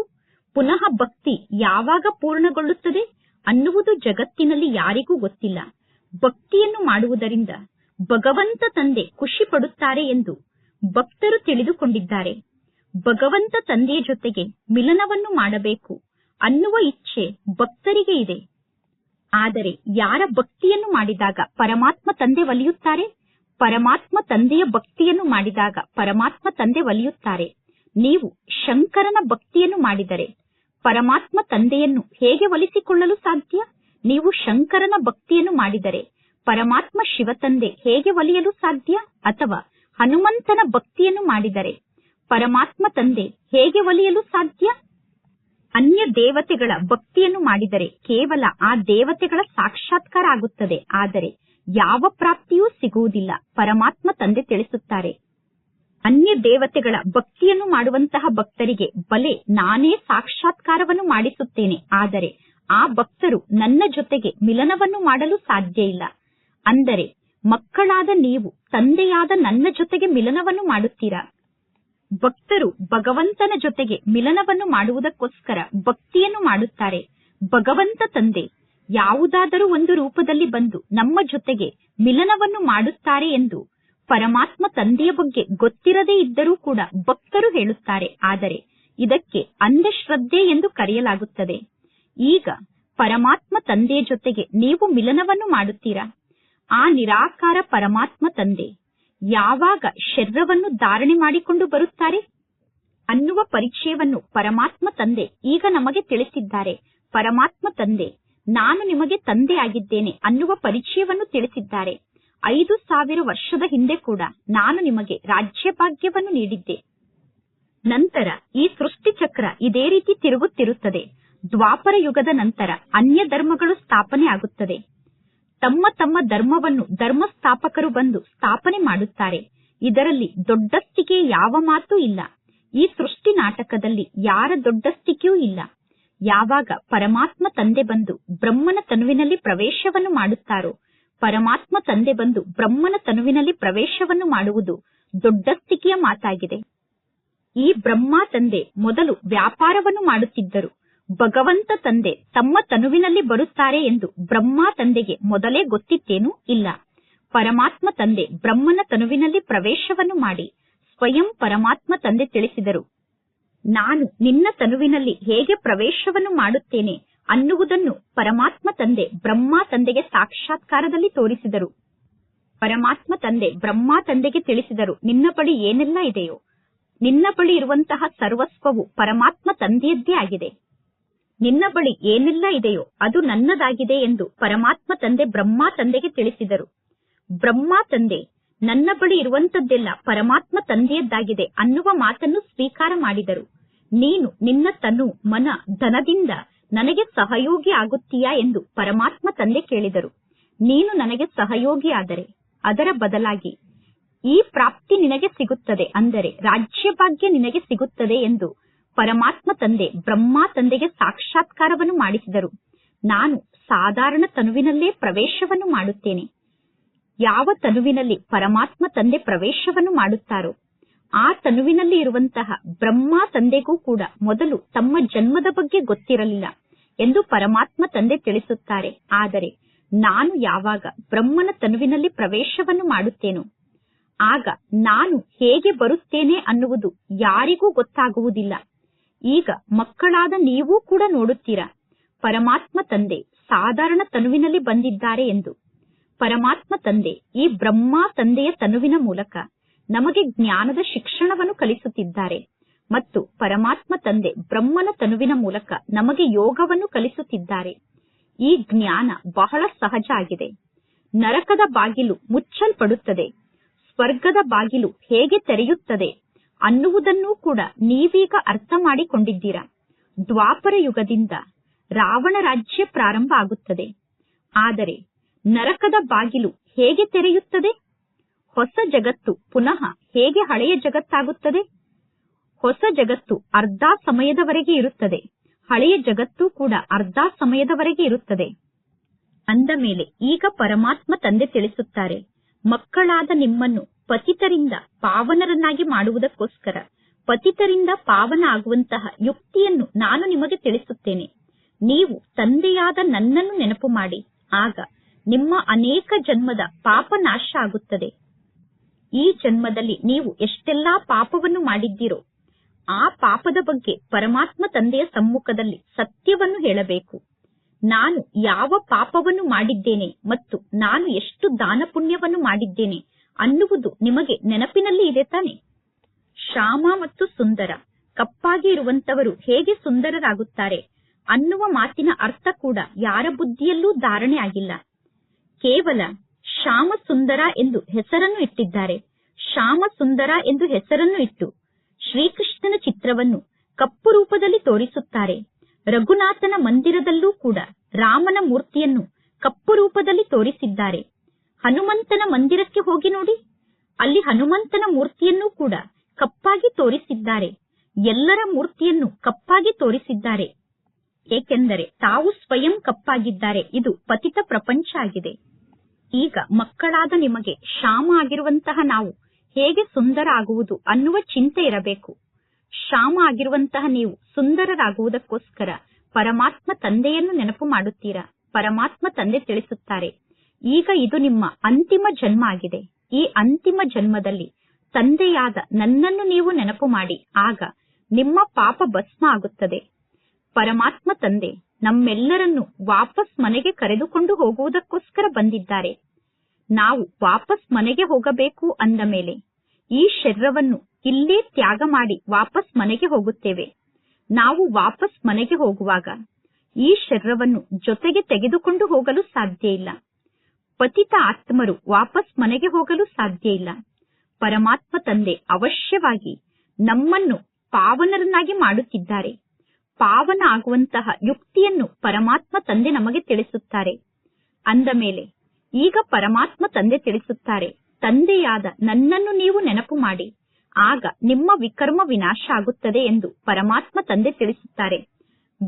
ಪುನಃ ಭಕ್ತಿ ಯಾವಾಗ ಪೂರ್ಣಗೊಳ್ಳುತ್ತದೆ ಅನ್ನುವುದು ಜಗತ್ತಿನಲ್ಲಿ ಯಾರಿಗೂ ಗೊತ್ತಿಲ್ಲ. ಭಕ್ತಿಯನ್ನು ಮಾಡುವುದರಿಂದ ಭಗವಂತ ತಂದೆ ಖುಷಿ ಪಡುತ್ತಾರೆ ಎಂದು ಭಕ್ತರು ತಿಳಿದುಕೊಂಡಿದ್ದಾರೆ. ಭಗವಂತ ತಂದೆಯ ಜೊತೆಗೆ ಮಿಲನವನ್ನು ಮಾಡಬೇಕು ಅನ್ನುವ ಇಚ್ಛೆ ಭಕ್ತರಿಗೆ ಇದೆ. ಆದರೆ ಯಾರ ಭಕ್ತಿಯನ್ನು ಮಾಡಿದಾಗ ಪರಮಾತ್ಮ ತಂದೆ ಒಲಿಯುತ್ತಾರೆ? ಪರಮಾತ್ಮ ತಂದೆಯ ಭಕ್ತಿಯನ್ನು ಮಾಡಿದಾಗ ಪರಮಾತ್ಮ ತಂದೆ ಒಲಿಯುತ್ತಾರೆ. ನೀವು ಶಂಕರನ ಭಕ್ತಿಯನ್ನು ಮಾಡಿದರೆ ಪರಮಾತ್ಮ ತಂದೆಯನ್ನು ಹೇಗೆ ಒಲಿಸಿಕೊಳ್ಳಲು ಸಾಧ್ಯ? ನೀವು ಶಂಕರನ ಭಕ್ತಿಯನ್ನು ಮಾಡಿದರೆ ಪರಮಾತ್ಮ ಶಿವತಂದೆ ಹೇಗೆ ಒಲಿಯಲು ಸಾಧ್ಯ ಅಥವಾ ಹನುಮಂತನ ಭಕ್ತಿಯನ್ನು ಮಾಡಿದರೆ ಪರಮಾತ್ಮ ತಂದೆ ಹೇಗೆ ಒಲಿಯಲು ಸಾಧ್ಯ? ಅನ್ಯ ದೇವತೆಗಳ ಭಕ್ತಿಯನ್ನು ಮಾಡಿದರೆ ಕೇವಲ ಆ ದೇವತೆಗಳ ಸಾಕ್ಷಾತ್ಕಾರ ಆಗುತ್ತದೆ, ಆದರೆ ಯಾವ ಪ್ರಾಪ್ತಿಯೂ ಸಿಗುವುದಿಲ್ಲ, ಪರಮಾತ್ಮ ತಂದೆ ತಿಳಿಸುತ್ತಾರೆ. ಅನ್ಯ ದೇವತೆಗಳ ಭಕ್ತಿಯನ್ನು ಮಾಡುವಂತಹ ಭಕ್ತರಿಗೆ ಬಲೆ ನಾನೇ ಸಾಕ್ಷಾತ್ಕಾರವನ್ನು ಮಾಡಿಸುತ್ತೇನೆ, ಆದರೆ ಆ ಭಕ್ತರು ನನ್ನ ಜೊತೆಗೆ ಮಿಲನವನ್ನು ಮಾಡಲು ಸಾಧ್ಯ ಇಲ್ಲ. ಅಂದರೆ ಮಕ್ಕಳಾದ ನೀವು, ತಂದೆಯಾದ ನನ್ನ ಜೊತೆಗೆ ಮಿಲನವನ್ನು ಮಾಡುತ್ತೀರಾ? ಭಕ್ತರು ಭಗವಂತನ ಜೊತೆಗೆ ಮಿಲನವನ್ನು ಮಾಡುವುದಕ್ಕೋಸ್ಕರ ಭಕ್ತಿಯನ್ನು ಮಾಡುತ್ತಾರೆ. ಭಗವಂತ ತಂದೆ, ಯಾವುದಾದರೂ ಒಂದು ರೂಪದಲ್ಲಿ ಬಂದು ನಮ್ಮ ಜೊತೆಗೆ ಮಿಲನವನ್ನು ಮಾಡುತ್ತಾರೆ ಎಂದು ಪರಮಾತ್ಮ ತಂದೆಯ ಬಗ್ಗೆ ಗೊತ್ತಿರದೇ ಇದ್ದರೂ ಕೂಡ ಭಕ್ತರು ಹೇಳುತ್ತಾರೆ. ಆದರೆ ಇದಕ್ಕೆ ಅಂಧಶ್ರದ್ಧೆ ಎಂದು ಕರೆಯಲಾಗುತ್ತದೆ. ಈಗ ಪರಮಾತ್ಮ ತಂದೆಯ ಜೊತೆಗೆ ನೀವು ಮಿಲನವನ್ನು ಮಾಡುತ್ತೀರಾ? ಆ ನಿರಾಕಾರ ಪರಮಾತ್ಮ ತಂದೆ, ಯಾವಾಗ ಶರೀರವನ್ನು ಧಾರಣೆ ಮಾಡಿಕೊಂಡು ಬರುತ್ತಾರೆ? ಅನ್ನುವ ಪರಿಚಯವನ್ನು ಪರಮಾತ್ಮ ತಂದೆ ಈಗ ನಮಗೆ ತಿಳಿಸಿದ್ದಾರೆ. ಪರಮಾತ್ಮ ತಂದೆ, ನಾನು ನಿಮಗೆ ತಂದೆ ಆಗಿದ್ದೇನೆ ಅನ್ನುವ ಪರಿಚಯವನ್ನು ತಿಳಿಸಿದ್ದಾರೆ. ಐದು ಸಾವಿರ ವರ್ಷದ ಹಿಂದೆ ಕೂಡ ನಾನು ನಿಮಗೆ ರಾಜ್ಯ ಭಾಗ್ಯವನ್ನು ನೀಡಿದ್ದೆ. ನಂತರ ಈ ಸೃಷ್ಟಿ ಚಕ್ರ ಇದೇ ರೀತಿ ತಿರುಗುತ್ತಿರುತ್ತದೆ. ದ್ವಾಪರ ಯುಗದ ನಂತರ ಅನ್ಯ ಧರ್ಮಗಳು ಸ್ಥಾಪನೆ ಆಗುತ್ತದೆ. ತಮ್ಮ ತಮ್ಮ ಧರ್ಮವನ್ನು, ಧರ್ಮಸ್ಥಾಪಕರು ಬಂದು ಸ್ಥಾಪನೆ ಮಾಡುತ್ತಾರೆ. ಇದರಲ್ಲಿ ದೊಡ್ಡಸ್ತಿಕೆ ಯಾವ ಮಾತು ಇಲ್ಲ. ಈ ಸೃಷ್ಟಿ ನಾಟಕದಲ್ಲಿ ಯಾರ ದೊಡ್ಡಸ್ತಿಕೆಯೂ ಇಲ್ಲ. ಯಾವಾಗ ಪರಮಾತ್ಮ ತಂದೆ ಬಂದು ಬ್ರಹ್ಮನ ತನುವಿನಲ್ಲಿ ಪ್ರವೇಶವನ್ನು ಮಾಡುತ್ತಾರೋ, ಪರಮಾತ್ಮ ತಂದೆ ಬಂದು ಬ್ರಹ್ಮನ ತನುವಿನಲ್ಲಿ ಪ್ರವೇಶವನ್ನು ಮಾಡುವುದು ದೊಡ್ಡಸ್ತಿಕೆಯ ಮಾತಾಗಿದೆ. ಈ ಬ್ರಹ್ಮ ತಂದೆ ಮೊದಲು ವ್ಯಾಪಾರವನ್ನು ಮಾಡುತ್ತಿದ್ದರು. ಭಗವಂತ ತಂದೆ ತಮ್ಮ ತನುವಿನಲ್ಲಿ ಬರುತ್ತಾರೆ ಎಂದು ಬ್ರಹ್ಮ ತಂದೆಗೆ ಮೊದಲೇ ಗೊತ್ತಿತ್ತೇನೂ ಇಲ್ಲ. ಪರಮಾತ್ಮ ತಂದೆ ಬ್ರಹ್ಮನ ತನುವಿನಲ್ಲಿ ಪ್ರವೇಶವನ್ನು ಮಾಡಿ ಸ್ವಯಂ ಪರಮಾತ್ಮ ತಂದೆ ತಿಳಿಸಿದರು. ನಾನು ನಿನ್ನ ತನುವಿನಲ್ಲಿ ಹೇಗೆ ಪ್ರವೇಶವನ್ನು ಮಾಡುತ್ತೇನೆ ಅನ್ನುವುದನ್ನು ಪರಮಾತ್ಮ ತಂದೆ ಬ್ರಹ್ಮ ತಂದೆಗೆ ಸಾಕ್ಷಾತ್ಕಾರದಲ್ಲಿ ತೋರಿಸಿದರು. ಪರಮಾತ್ಮ ತಂದೆ ಬ್ರಹ್ಮ ತಂದೆಗೆ ತಿಳಿಸಿದರು, ನಿನ್ನ ಬಳಿ ಏನೆಲ್ಲ ಇದೆಯೋ. ನಿನ್ನ ಬಳಿ ಇರುವಂತಹ ಸರ್ವಸ್ವವು ಪರಮಾತ್ಮ ತಂದೆಯದ್ದೇ ಆಗಿದೆ. ನಿನ್ನ ಬಳಿ ಏನೆಲ್ಲ ಇದೆಯೋ ಅದು ನನ್ನದಾಗಿದೆ ಎಂದು ಪರಮಾತ್ಮ ತಂದೆ ಬ್ರಹ್ಮ ತಂದೆಗೆ ತಿಳಿಸಿದರು. ಬ್ರಹ್ಮ ತಂದೆ, ನನ್ನ ಬಳಿ ಇರುವಂತದ್ದೆಲ್ಲ ಪರಮಾತ್ಮ ತಂದೆಯದ್ದಾಗಿದೆ ಅನ್ನುವ ಮಾತನ್ನು ಸ್ವೀಕಾರ ಮಾಡಿದರು. ನೀನು ನಿನ್ನ ತನು, ಮನ, ಧನದಿಂದ ನನಗೆ ಸಹಯೋಗಿ ಆಗುತ್ತೀಯಾ ಎಂದು ಪರಮಾತ್ಮ ತಂದೆ ಕೇಳಿದರು. ನೀನು ನನಗೆ ಸಹಯೋಗಿ ಆದರೆ, ಅದರ ಬದಲಾಗಿ ಈ ಪ್ರಾಪ್ತಿ ನಿನಗೆ ಸಿಗುತ್ತದೆ ಅಂದರೆ ರಾಜ್ಯಭಾಗ್ಯ ನಿನಗೆ ಸಿಗುತ್ತದೆ ಎಂದು ಪರಮಾತ್ಮ ತಂದೆ, ಬ್ರಹ್ಮ ತಂದೆಗೆ ಸಾಕ್ಷಾತ್ಕಾರವನ್ನು ಮಾಡಿಸಿದರು. ನಾನು ಸಾಧಾರಣ ತನುವಿನಲ್ಲೇ ಪ್ರವೇಶವನ್ನು ಮಾಡುತ್ತೇನೆ. ಯಾವ ತನುವಿನಲ್ಲಿ ಪರಮಾತ್ಮ ತಂದೆ ಪ್ರವೇಶವನ್ನು ಮಾಡುತ್ತಾರೋ, ಆ ತನುವಿನಲ್ಲಿ ಇರುವಂತಹ ಬ್ರಹ್ಮ ತಂದೆಗೂ ಕೂಡ ಮೊದಲು ತಮ್ಮ ಜನ್ಮದ ಬಗ್ಗೆ ಗೊತ್ತಿರಲಿಲ್ಲ ಎಂದು ಪರಮಾತ್ಮ ತಂದೆ ತಿಳಿಸುತ್ತಾರೆ. ಆದರೆ ನಾನು ಯಾವಾಗ ಬ್ರಹ್ಮನ ತನುವಿನಲ್ಲಿ ಪ್ರವೇಶವನ್ನು ಮಾಡುತ್ತೇನೋ, ಆಗ ನಾನು ಹೇಗೆ ಬರುತ್ತೇನೆ ಅನ್ನುವುದು ಯಾರಿಗೂ ಗೊತ್ತಾಗುವುದಿಲ್ಲ. ಈಗ ಮಕ್ಕಳಾದ ನೀವೂ ಕೂಡ ನೋಡುತ್ತೀರಾ. ಪರಮಾತ್ಮ ತಂದೆ ಸಾಧಾರಣ ತನುವಿನಲ್ಲಿ ಬಂದಿದ್ದಾರೆ ಎಂದು. ಪರಮಾತ್ಮ ತಂದೆ ಈ ಬ್ರಹ್ಮ ತಂದೆಯ ತನುವಿನ ಮೂಲಕ ನಮಗೆ ಜ್ಞಾನದ ಶಿಕ್ಷಣವನ್ನು ಕಲಿಸುತ್ತಿದ್ದಾರೆ. ಮತ್ತು ಪರಮಾತ್ಮ ತಂದೆ ಬ್ರಹ್ಮನ ತನುವಿನ ಮೂಲಕ ನಮಗೆ ಯೋಗವನ್ನು ಕಲಿಸುತ್ತಿದ್ದಾರೆ. ಈ ಜ್ಞಾನ ಬಹಳ ಸಹಜ ಆಗಿದೆ. ನರಕದ ಬಾಗಿಲು ಮುಚ್ಚಲ್ಪಡುತ್ತದೆ. ಸ್ವರ್ಗದ ಬಾಗಿಲು ಹೇಗೆ ತೆರೆಯುತ್ತದೆ? ಅನ್ನುವುದನ್ನೂ ಕೂಡ ನೀವೀಗ ಅರ್ಥ ಮಾಡಿಕೊಂಡಿದ್ದೀರಾ? ದ್ವಾಪರ ಯುಗದಿಂದ ರಾವಣ ರಾಜ್ಯ ಪ್ರಾರಂಭ ಆಗುತ್ತದೆ. ಆದರೆ ನರಕದ ಬಾಗಿಲು ಹೇಗೆ ತೆರೆಯುತ್ತದೆ? ಹೊಸ ಜಗತ್ತು ಪುನಃ ಹೇಗೆ ಹಳೆಯ ಜಗತ್ತಾಗುತ್ತದೆ? ಹೊಸ ಜಗತ್ತು ಅರ್ಧ ಸಮಯದವರೆಗೆ ಇರುತ್ತದೆ. ಹಳೆಯ ಜಗತ್ತು ಕೂಡ ಅರ್ಧ ಸಮಯದವರೆಗೆ ಇರುತ್ತದೆ. ಅಂದ ಮೇಲೆ ಈಗ ಪರಮಾತ್ಮ ತಂದೆ ತಿಳಿಸುತ್ತಾರೆ, ಮಕ್ಕಳಾದ ನಿಮ್ಮನ್ನು ಪತಿತರಿಂದ ಪಾವನರನ್ನಾಗಿ ಮಾಡುವುದಕ್ಕೋಸ್ಕರ, ಪತಿತರಿಂದ ಪಾವನ ಆಗುವಂತಹ ಯುಕ್ತಿಯನ್ನು ನಾನು ನಿಮಗೆ ತಿಳಿಸುತ್ತೇನೆ. ನೀವು ತಂದೆಯಾದ ನನ್ನನ್ನು ನೆನಪು ಮಾಡಿ, ಆಗ ನಿಮ್ಮ ಅನೇಕ ಜನ್ಮದ ಪಾಪ ನಾಶ ಆಗುತ್ತದೆ. ಈ ಜನ್ಮದಲ್ಲಿ ನೀವು ಎಷ್ಟೆಲ್ಲಾ ಪಾಪವನ್ನು ಮಾಡಿದ್ದೀರೋ, ಆ ಪಾಪದ ಬಗ್ಗೆ ಪರಮಾತ್ಮ ತಂದೆಯ ಸಮ್ಮುಖದಲ್ಲಿ ಸತ್ಯವನ್ನು ಹೇಳಬೇಕು. ನಾನು ಯಾವ ಪಾಪವನ್ನು ಮಾಡಿದ್ದೇನೆ ಮತ್ತು ನಾನು ಎಷ್ಟು ದಾನ ಪುಣ್ಯವನ್ನು ಮಾಡಿದ್ದೇನೆ ಅನ್ನುವುದು ನಿಮಗೆ ನೆನಪಿನಲ್ಲಿ ಇದೆ ತಾನೆ. ಶ್ಯಾಮ ಮತ್ತು ಸುಂದರ, ಕಪ್ಪಾಗಿ ಇರುವಂತವರು ಹೇಗೆ ಸುಂದರರಾಗುತ್ತಾರೆ ಅನ್ನುವ ಮಾತಿನ ಅರ್ಥ ಕೂಡ ಯಾರ ಬುದ್ಧಿಯಲ್ಲೂ ಧಾರಣೆ ಆಗಿಲ್ಲ. ಕೇವಲ ಶ್ಯಾಮ ಸುಂದರ ಎಂದು ಹೆಸರನ್ನು ಇಟ್ಟಿದ್ದಾರೆ. ಶ್ಯಾಮ ಸುಂದರ ಎಂದು ಹೆಸರನ್ನು ಇಟ್ಟು ಶ್ರೀಕೃಷ್ಣನ ಚಿತ್ರವನ್ನು ಕಪ್ಪು ರೂಪದಲ್ಲಿ ತೋರಿಸುತ್ತಾರೆ. ರಘುನಾಥನ ಮಂದಿರದಲ್ಲೂ ಕೂಡ ರಾಮನ ಮೂರ್ತಿಯನ್ನು ಕಪ್ಪು ರೂಪದಲ್ಲಿ ತೋರಿಸಿದ್ದಾರೆ. ಹನುಮಂತನ ಮಂದಿರಕ್ಕೆ ಹೋಗಿ ನೋಡಿ. ಅಲ್ಲಿ ಹನುಮಂತನ ಮೂರ್ತಿಯನ್ನು ಕೂಡ ಕಪ್ಪಾಗಿ ತೋರಿಸಿದ್ದಾರೆ. ಎಲ್ಲರ ಮೂರ್ತಿಯನ್ನು ಕಪ್ಪಾಗಿ ತೋರಿಸಿದ್ದಾರೆ. ಏಕೆಂದರೆ ತಾವು ಸ್ವಯಂ ಕಪ್ಪಾಗಿದ್ದಾರೆ. ಇದು ಪತಿತ ಪ್ರಪಂಚ ಆಗಿದೆ. ಈಗ ಮಕ್ಕಳಾದ ನಿಮಗೆ ಶ್ಯಾಮ ಆಗಿರುವಂತಹ ನಾವು ಹೇಗೆ ಸುಂದರ ಆಗುವುದು ಅನ್ನುವ ಚಿಂತೆ ಇರಬೇಕು. ಶ್ಯಾಮ ಆಗಿರುವಂತಹ ನೀವು ಸುಂದರರಾಗುವುದಕ್ಕೋಸ್ಕರ ಪರಮಾತ್ಮ ತಂದೆಯನ್ನು ನೆನಪು ಮಾಡುತ್ತೀರಾ? ಪರಮಾತ್ಮ ತಂದೆ ತಿಳಿಸುತ್ತಾರೆ. ಈಗ ಇದು ನಿಮ್ಮ ಅಂತಿಮ ಜನ್ಮ ಆಗಿದೆ. ಈ ಅಂತಿಮ ಜನ್ಮದಲ್ಲಿ ತಂದೆಯಾದ ನನ್ನನ್ನು ನೀವು ನೆನಪು ಮಾಡಿ. ಆಗ ನಿಮ್ಮ ಪಾಪ ಭಸ್ಮ ಆಗುತ್ತದೆ. ಪರಮಾತ್ಮ ತಂದೆ ನಮ್ಮೆಲ್ಲರನ್ನು ವಾಪಸ್ ಮನೆಗೆ ಕರೆದುಕೊಂಡು ಹೋಗುವುದಕ್ಕೋಸ್ಕರ ಬಂದಿದ್ದಾರೆ. ನಾವು ವಾಪಸ್ ಮನೆಗೆ ಹೋಗಬೇಕು ಅಂದ ಮೇಲೆ ಈ ಶರೀರವನ್ನು ಇಲ್ಲೇ ತ್ಯಾಗ ಮಾಡಿ ವಾಪಸ್ ಮನೆಗೆ ಹೋಗುತ್ತೇವೆ. ನಾವು ವಾಪಸ್ ಮನೆಗೆ ಹೋಗುವಾಗ ಈ ಶರೀರವನ್ನು ಜೊತೆಗೆ ತೆಗೆದುಕೊಂಡು ಹೋಗಲು ಸಾಧ್ಯ ಇಲ್ಲ. ಪತಿತ ಆತ್ಮರು ವಾಪಸ್ ಮನೆಗೆ ಹೋಗಲು ಸಾಧ್ಯ ಇಲ್ಲ. ಪರಮಾತ್ಮ ತಂದೆ ಅವಶ್ಯವಾಗಿ ನಮ್ಮನ್ನು ಪಾವನರನ್ನಾಗಿ ಮಾಡುತ್ತಿದ್ದಾರೆ. ಪಾವನ ಆಗುವಂತಹ ಯುಕ್ತಿಯನ್ನು ಪರಮಾತ್ಮ ತಂದೆ ನಮಗೆ ತಿಳಿಸುತ್ತಾರೆ. ಅಂದ ಮೇಲೆ, ಈಗ ಪರಮಾತ್ಮ ತಂದೆ ತಿಳಿಸುತ್ತಾರೆ, ತಂದೆಯಾದ ನನ್ನನ್ನು ನೀವು ನೆನಪು ಮಾಡಿ, ಆಗ ನಿಮ್ಮ ವಿಕರ್ಮ ವಿನಾಶ ಆಗುತ್ತದೆ ಎಂದು ಪರಮಾತ್ಮ ತಂದೆ ತಿಳಿಸುತ್ತಾರೆ.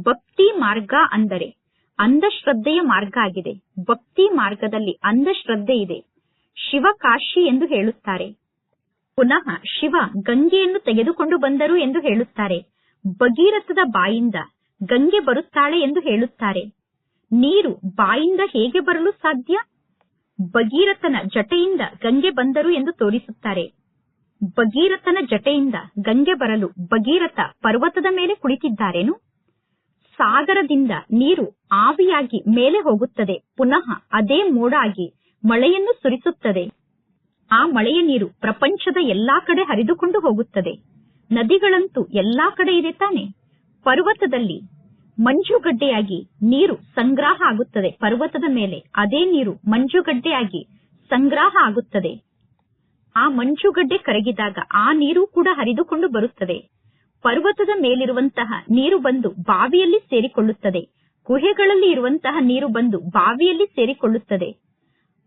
ಭಕ್ತಿ ಮಾರ್ಗ ಅಂದರೆ ಅಂಧಶ್ರದ್ಧೆಯ ಮಾರ್ಗ ಆಗಿದೆ. ಭಕ್ತಿ ಮಾರ್ಗದಲ್ಲಿ ಅಂಧಶ್ರದ್ಧೆ ಇದೆ. ಶಿವ ಕಾಶಿ ಎಂದು ಹೇಳುತ್ತಾರೆ. ಪುನಃ ಶಿವ ಗಂಗೆಯನ್ನು ತೆಗೆದುಕೊಂಡು ಬಂದರು ಎಂದು ಹೇಳುತ್ತಾರೆ. ಭಗೀರಥದ ಬಾಯಿಂದ ಗಂಗೆ ಬರುತ್ತಾಳೆ ಎಂದು ಹೇಳುತ್ತಾರೆ. ನೀರು ಬಾಯಿಂದ ಹೇಗೆ ಬರಲು ಸಾಧ್ಯ? ಭಗೀರಥನ ಜಟೆಯಿಂದ ಗಂಗೆ ಬಂದರು ಎಂದು ತೋರಿಸುತ್ತಾರೆ. ಭಗೀರಥನ ಜಟೆಯಿಂದ ಗಂಗೆ ಬರಲು ಭಗೀರಥ ಪರ್ವತದ ಮೇಲೆ ಕುಳಿತಿದ್ದಾರೇನು? ಸಾಗರದಿಂದ ನೀರು ಆವಿಯಾಗಿ ಮೇಲೆ ಹೋಗುತ್ತದೆ. ಪುನಃ ಅದೇ ಮೋಡ ಆಗಿ ಮಳೆಯನ್ನು ಸುರಿಸುತ್ತದೆ. ಆ ಮಳೆಯ ನೀರು ಪ್ರಪಂಚದ ಎಲ್ಲಾ ಕಡೆ ಹರಿದುಕೊಂಡು ಹೋಗುತ್ತದೆ. ನದಿಗಳಂತೂ ಎಲ್ಲಾ ಕಡೆ ಇದೆ ತಾನೆ? ಪರ್ವತದಲ್ಲಿ ಮಂಜುಗಡ್ಡೆಯಾಗಿ ನೀರು ಸಂಗ್ರಹ ಆಗುತ್ತದೆ. ಪರ್ವತದ ಮೇಲೆ ಅದೇ ನೀರು ಮಂಜುಗಡ್ಡೆಯಾಗಿ ಸಂಗ್ರಹ ಆಗುತ್ತದೆ. ಆ ಮಂಜುಗಡ್ಡೆ ಕರಗಿದಾಗ ಆ ನೀರು ಕೂಡ ಹರಿದುಕೊಂಡು ಬರುತ್ತದೆ. ಪರ್ವತದ ಮೇಲಿರುವಂತಹ ನೀರು ಬಂದು ಬಾವಿಯಲ್ಲಿ ಸೇರಿಕೊಳ್ಳುತ್ತದೆ. ಗುಹೆಗಳಲ್ಲಿ ಇರುವಂತಹ ನೀರು ಬಂದು ಬಾವಿಯಲ್ಲಿ ಸೇರಿಕೊಳ್ಳುತ್ತದೆ.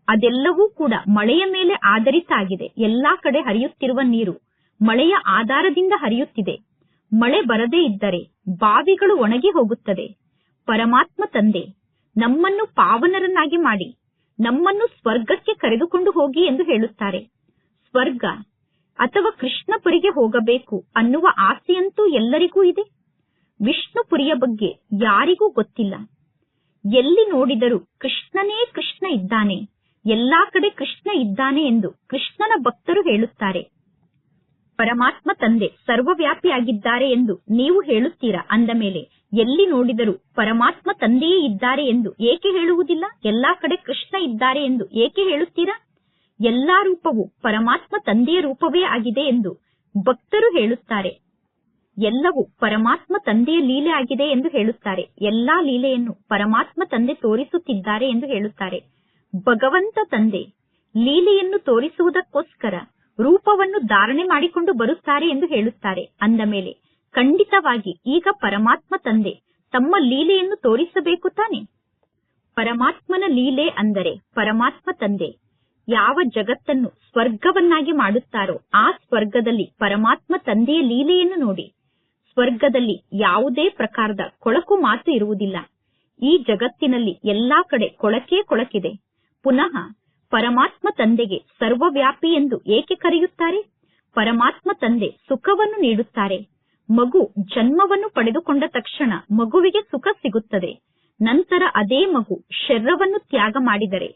ಅದೆಲ್ಲವೂ ಕೂಡ ಮಳೆಯ ಮೇಲೆ ಆಧಾರಿತ ಆಗಿದೆ ಎಲ್ಲಾ ಕಡೆ ಹರಿಯುತ್ತಿರುವ ನೀರು ಮಳೆಯ ಆಧಾರದಿಂದ ಹರಿಯುತ್ತಿದೆ. ಮಳೆ ಬರದೇ ಇದ್ದರೆ ಬಾವಿಗಳು ಒಣಗಿ ಹೋಗುತ್ತದೆ ಪರಮಾತ್ಮ ತಂದೆ, ನಮ್ಮನ್ನು ಪಾವನರನ್ನಾಗಿ ಮಾಡಿ, ನಮ್ಮನ್ನು ಸ್ವರ್ಗಕ್ಕೆ ಕರೆದುಕೊಂಡು ಹೋಗಿ ಎಂದು ಹೇಳುತ್ತಾರೆ. ಸ್ವರ್ಗ ಅಥವಾ ಕೃಷ್ಣಪುರಿಗೆ ಹೋಗಬೇಕು ಅನ್ನುವ ಆಸೆಯಂತೂ ಎಲ್ಲರಿಗೂ ಇದೆ. ವಿಷ್ಣುಪುರಿಯ ಬಗ್ಗೆ ಯಾರಿಗೂ ಗೊತ್ತಿಲ್ಲ. ಎಲ್ಲಿ ನೋಡಿದರೂ ಕೃಷ್ಣನೇ ಕೃಷ್ಣ ಇದ್ದಾನೆ, ಎಲ್ಲಾ ಕಡೆ ಕೃಷ್ಣ ಇದ್ದಾನೆ ಎಂದು ಕೃಷ್ಣನ ಭಕ್ತರು ಹೇಳುತ್ತಾರೆ. ಪರಮಾತ್ಮ ತಂದೆ ಸರ್ವವ್ಯಾಪಿಯಾಗಿದ್ದಾರೆ ಎಂದು ನೀವು ಹೇಳುತ್ತೀರಾ? ಅಂದ ಮೇಲೆ, ಎಲ್ಲಿ ನೋಡಿದರೂ ಪರಮಾತ್ಮ ತಂದೆಯೇ ಇದ್ದಾರೆ ಎಂದು ಏಕೆ ಹೇಳುವುದಿಲ್ಲ? ಎಲ್ಲಾ ಕಡೆ ಕೃಷ್ಣ ಇದ್ದಾರೆ ಎಂದು ಏಕೆ ಹೇಳುತ್ತೀರಾ? ಎಲ್ಲಾ ರೂಪವು ಪರಮಾತ್ಮ ತಂದೆಯ ರೂಪವೇ ಆಗಿದೆ ಎಂದು ಭಕ್ತರು ಹೇಳುತ್ತಾರೆ. ಎಲ್ಲವೂ ಪರಮಾತ್ಮ ತಂದೆಯ ಲೀಲೆ ಆಗಿದೆ ಎಂದು ಹೇಳುತ್ತಾರೆ. ಎಲ್ಲಾ ಲೀಲೆಯನ್ನು ಪರಮಾತ್ಮ ತಂದೆ ತೋರಿಸುತ್ತಿದ್ದಾರೆ ಎಂದು ಹೇಳುತ್ತಾರೆ. ಭಗವಂತ ತಂದೆ ಲೀಲೆಯನ್ನು ತೋರಿಸುವುದಕ್ಕೋಸ್ಕರ ರೂಪವನ್ನು ಧಾರಣೆ ಮಾಡಿಕೊಂಡು ಬರುತ್ತಾರೆ ಎಂದು ಹೇಳುತ್ತಾರೆ. ಅಂದ ಮೇಲೆ, ಖಂಡಿತವಾಗಿ ಈಗ ಪರಮಾತ್ಮ ತಂದೆ ತಮ್ಮ ಲೀಲೆಯನ್ನು ತೋರಿಸಬೇಕು ತಾನೆ? ಪರಮಾತ್ಮನ ಲೀಲೆ ಅಂದರೆ ಪರಮಾತ್ಮ ತಂದೆ ಯಾವ ಜಗತ್ತನ್ನು ಸ್ವರ್ಗವನ್ನಾಗಿ ಮಾಡುತ್ತಾರೋ ಆ ಸ್ವರ್ಗದಲ್ಲಿ ಪರಮಾತ್ಮ ತಂದೆಯ ಲೀಲೆಯನ್ನು ನೋಡಿ. ಸ್ವರ್ಗದಲ್ಲಿ ಯಾವುದೇ ಪ್ರಕಾರದ ಕೊಳಕು ಮಾತು ಇರುವುದಿಲ್ಲ. ಈ ಜಗತ್ತಿನಲ್ಲಿ ಎಲ್ಲಾ ಕಡೆ ಕೊಳಕೇ ಕೊಳಕಿದೆ. ಪುನಃ ಪರಮಾತ್ಮ ತಂದೆಗೆ ಸರ್ವವ್ಯಾಪಿ ಎಂದು ಏಕೆ ಕರೆಯುತ್ತಾರೆ? ಪರಮಾತ್ಮ ತಂದೆ ಸುಖವನ್ನು ನೀಡುತ್ತಾರೆ. ಮಗು ಜನ್ಮವನ್ನು ಪಡೆದುಕೊಂಡ ತಕ್ಷಣ ಮಗುವಿಗೆ ಸುಖ ಸಿಗುತ್ತದೆ. ನಂತರ ಅದೇ ಮಗು ಶರೀರವನ್ನು ತ್ಯಾಗ ಮಾಡಿದರೆ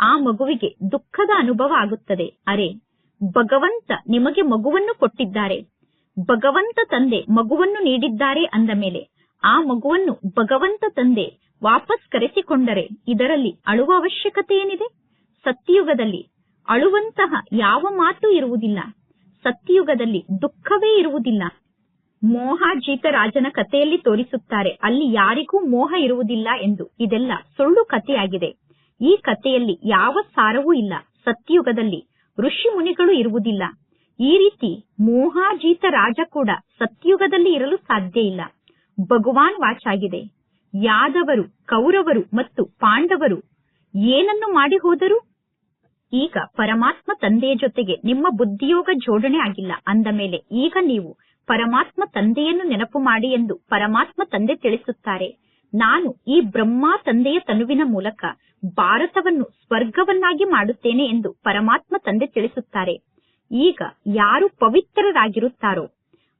ಆ ಮಗುವಿಗೆ ದುಃಖದ ಅನುಭವ ಆಗುತ್ತದೆ. ಅರೆ, ಭಗವಂತ ನಿಮಗೆ ಮಗುವನ್ನು ಕೊಟ್ಟಿದ್ದಾರೆ. ಭಗವಂತ ತಂದೆ ಮಗುವನ್ನು ನೀಡಿದ್ದಾರೆ ಅಂದ ಮೇಲೆ ಆ ಮಗುವನ್ನು ಭಗವಂತ ತಂದೆ ವಾಪಸ್ ಕರೆಸಿಕೊಂಡರೆ ಇದರಲ್ಲಿ ಅಳುವ ಅವಶ್ಯಕತೆ ಏನಿದೆ? ಸತ್ಯಯುಗದಲ್ಲಿ ಅಳುವಂತಹ ಯಾವ ಮಾತು ಇರುವುದಿಲ್ಲ. ಸತ್ಯಯುಗದಲ್ಲಿ ದುಃಖವೇ ಇರುವುದಿಲ್ಲ. ಮೋಹಾಜೀತ ರಾಜನ ಕಥೆಯಲ್ಲಿ ತೋರಿಸುತ್ತಾರೆ, ಅಲ್ಲಿ ಯಾರಿಗೂ ಮೋಹ ಇರುವುದಿಲ್ಲ ಎಂದು. ಇದೆಲ್ಲ ಸುಳ್ಳು ಕಥೆಯಾಗಿದೆ. ಈ ಕಥೆಯಲ್ಲಿ ಯಾವ ಸಾರವೂ ಇಲ್ಲ. ಸತ್ಯಯುಗದಲ್ಲಿ ಋಷಿ ಮುನಿಗಳು ಇರುವುದಿಲ್ಲ. ಈ ರೀತಿ ಮೋಹಾಜೀತ ರಾಜ ಕೂಡ ಸತ್ಯಯುಗದಲ್ಲಿ ಇರಲು ಸಾಧ್ಯ ಇಲ್ಲ. ಭಗವಾನ್ ವಾಚಾಗಿದೆ ಯಾದವರು, ಕೌರವರು ಮತ್ತು ಪಾಂಡವರು ಏನನ್ನು ಮಾಡಿ ಹೋದರು? ಈಗ ಪರಮಾತ್ಮ ತಂದೆಯ ಜೊತೆಗೆ ನಿಮ್ಮ ಬುದ್ಧಿಯೋಗ ಜೋಡಣೆ ಆಗಿಲ್ಲ. ಅಂದ ಮೇಲೆ ಈಗ ನೀವು ಪರಮಾತ್ಮ ತಂದೆಯನ್ನು ನೆನಪು ಮಾಡಿ ಎಂದು ಪರಮಾತ್ಮ ತಂದೆ ತಿಳಿಸುತ್ತಾರೆ. ನಾನು ಈ ಬ್ರಹ್ಮ ತಂದೆಯ ತನುವಿನ ಮೂಲಕ ಭಾರತವನ್ನು ಸ್ವರ್ಗವನ್ನಾಗಿ ಮಾಡುತ್ತೇನೆ ಎಂದು ಪರಮಾತ್ಮ ತಂದೆ ತಿಳಿಸುತ್ತಾರೆ. ಈಗ ಯಾರು ಪವಿತ್ರರಾಗಿರುತ್ತಾರೋ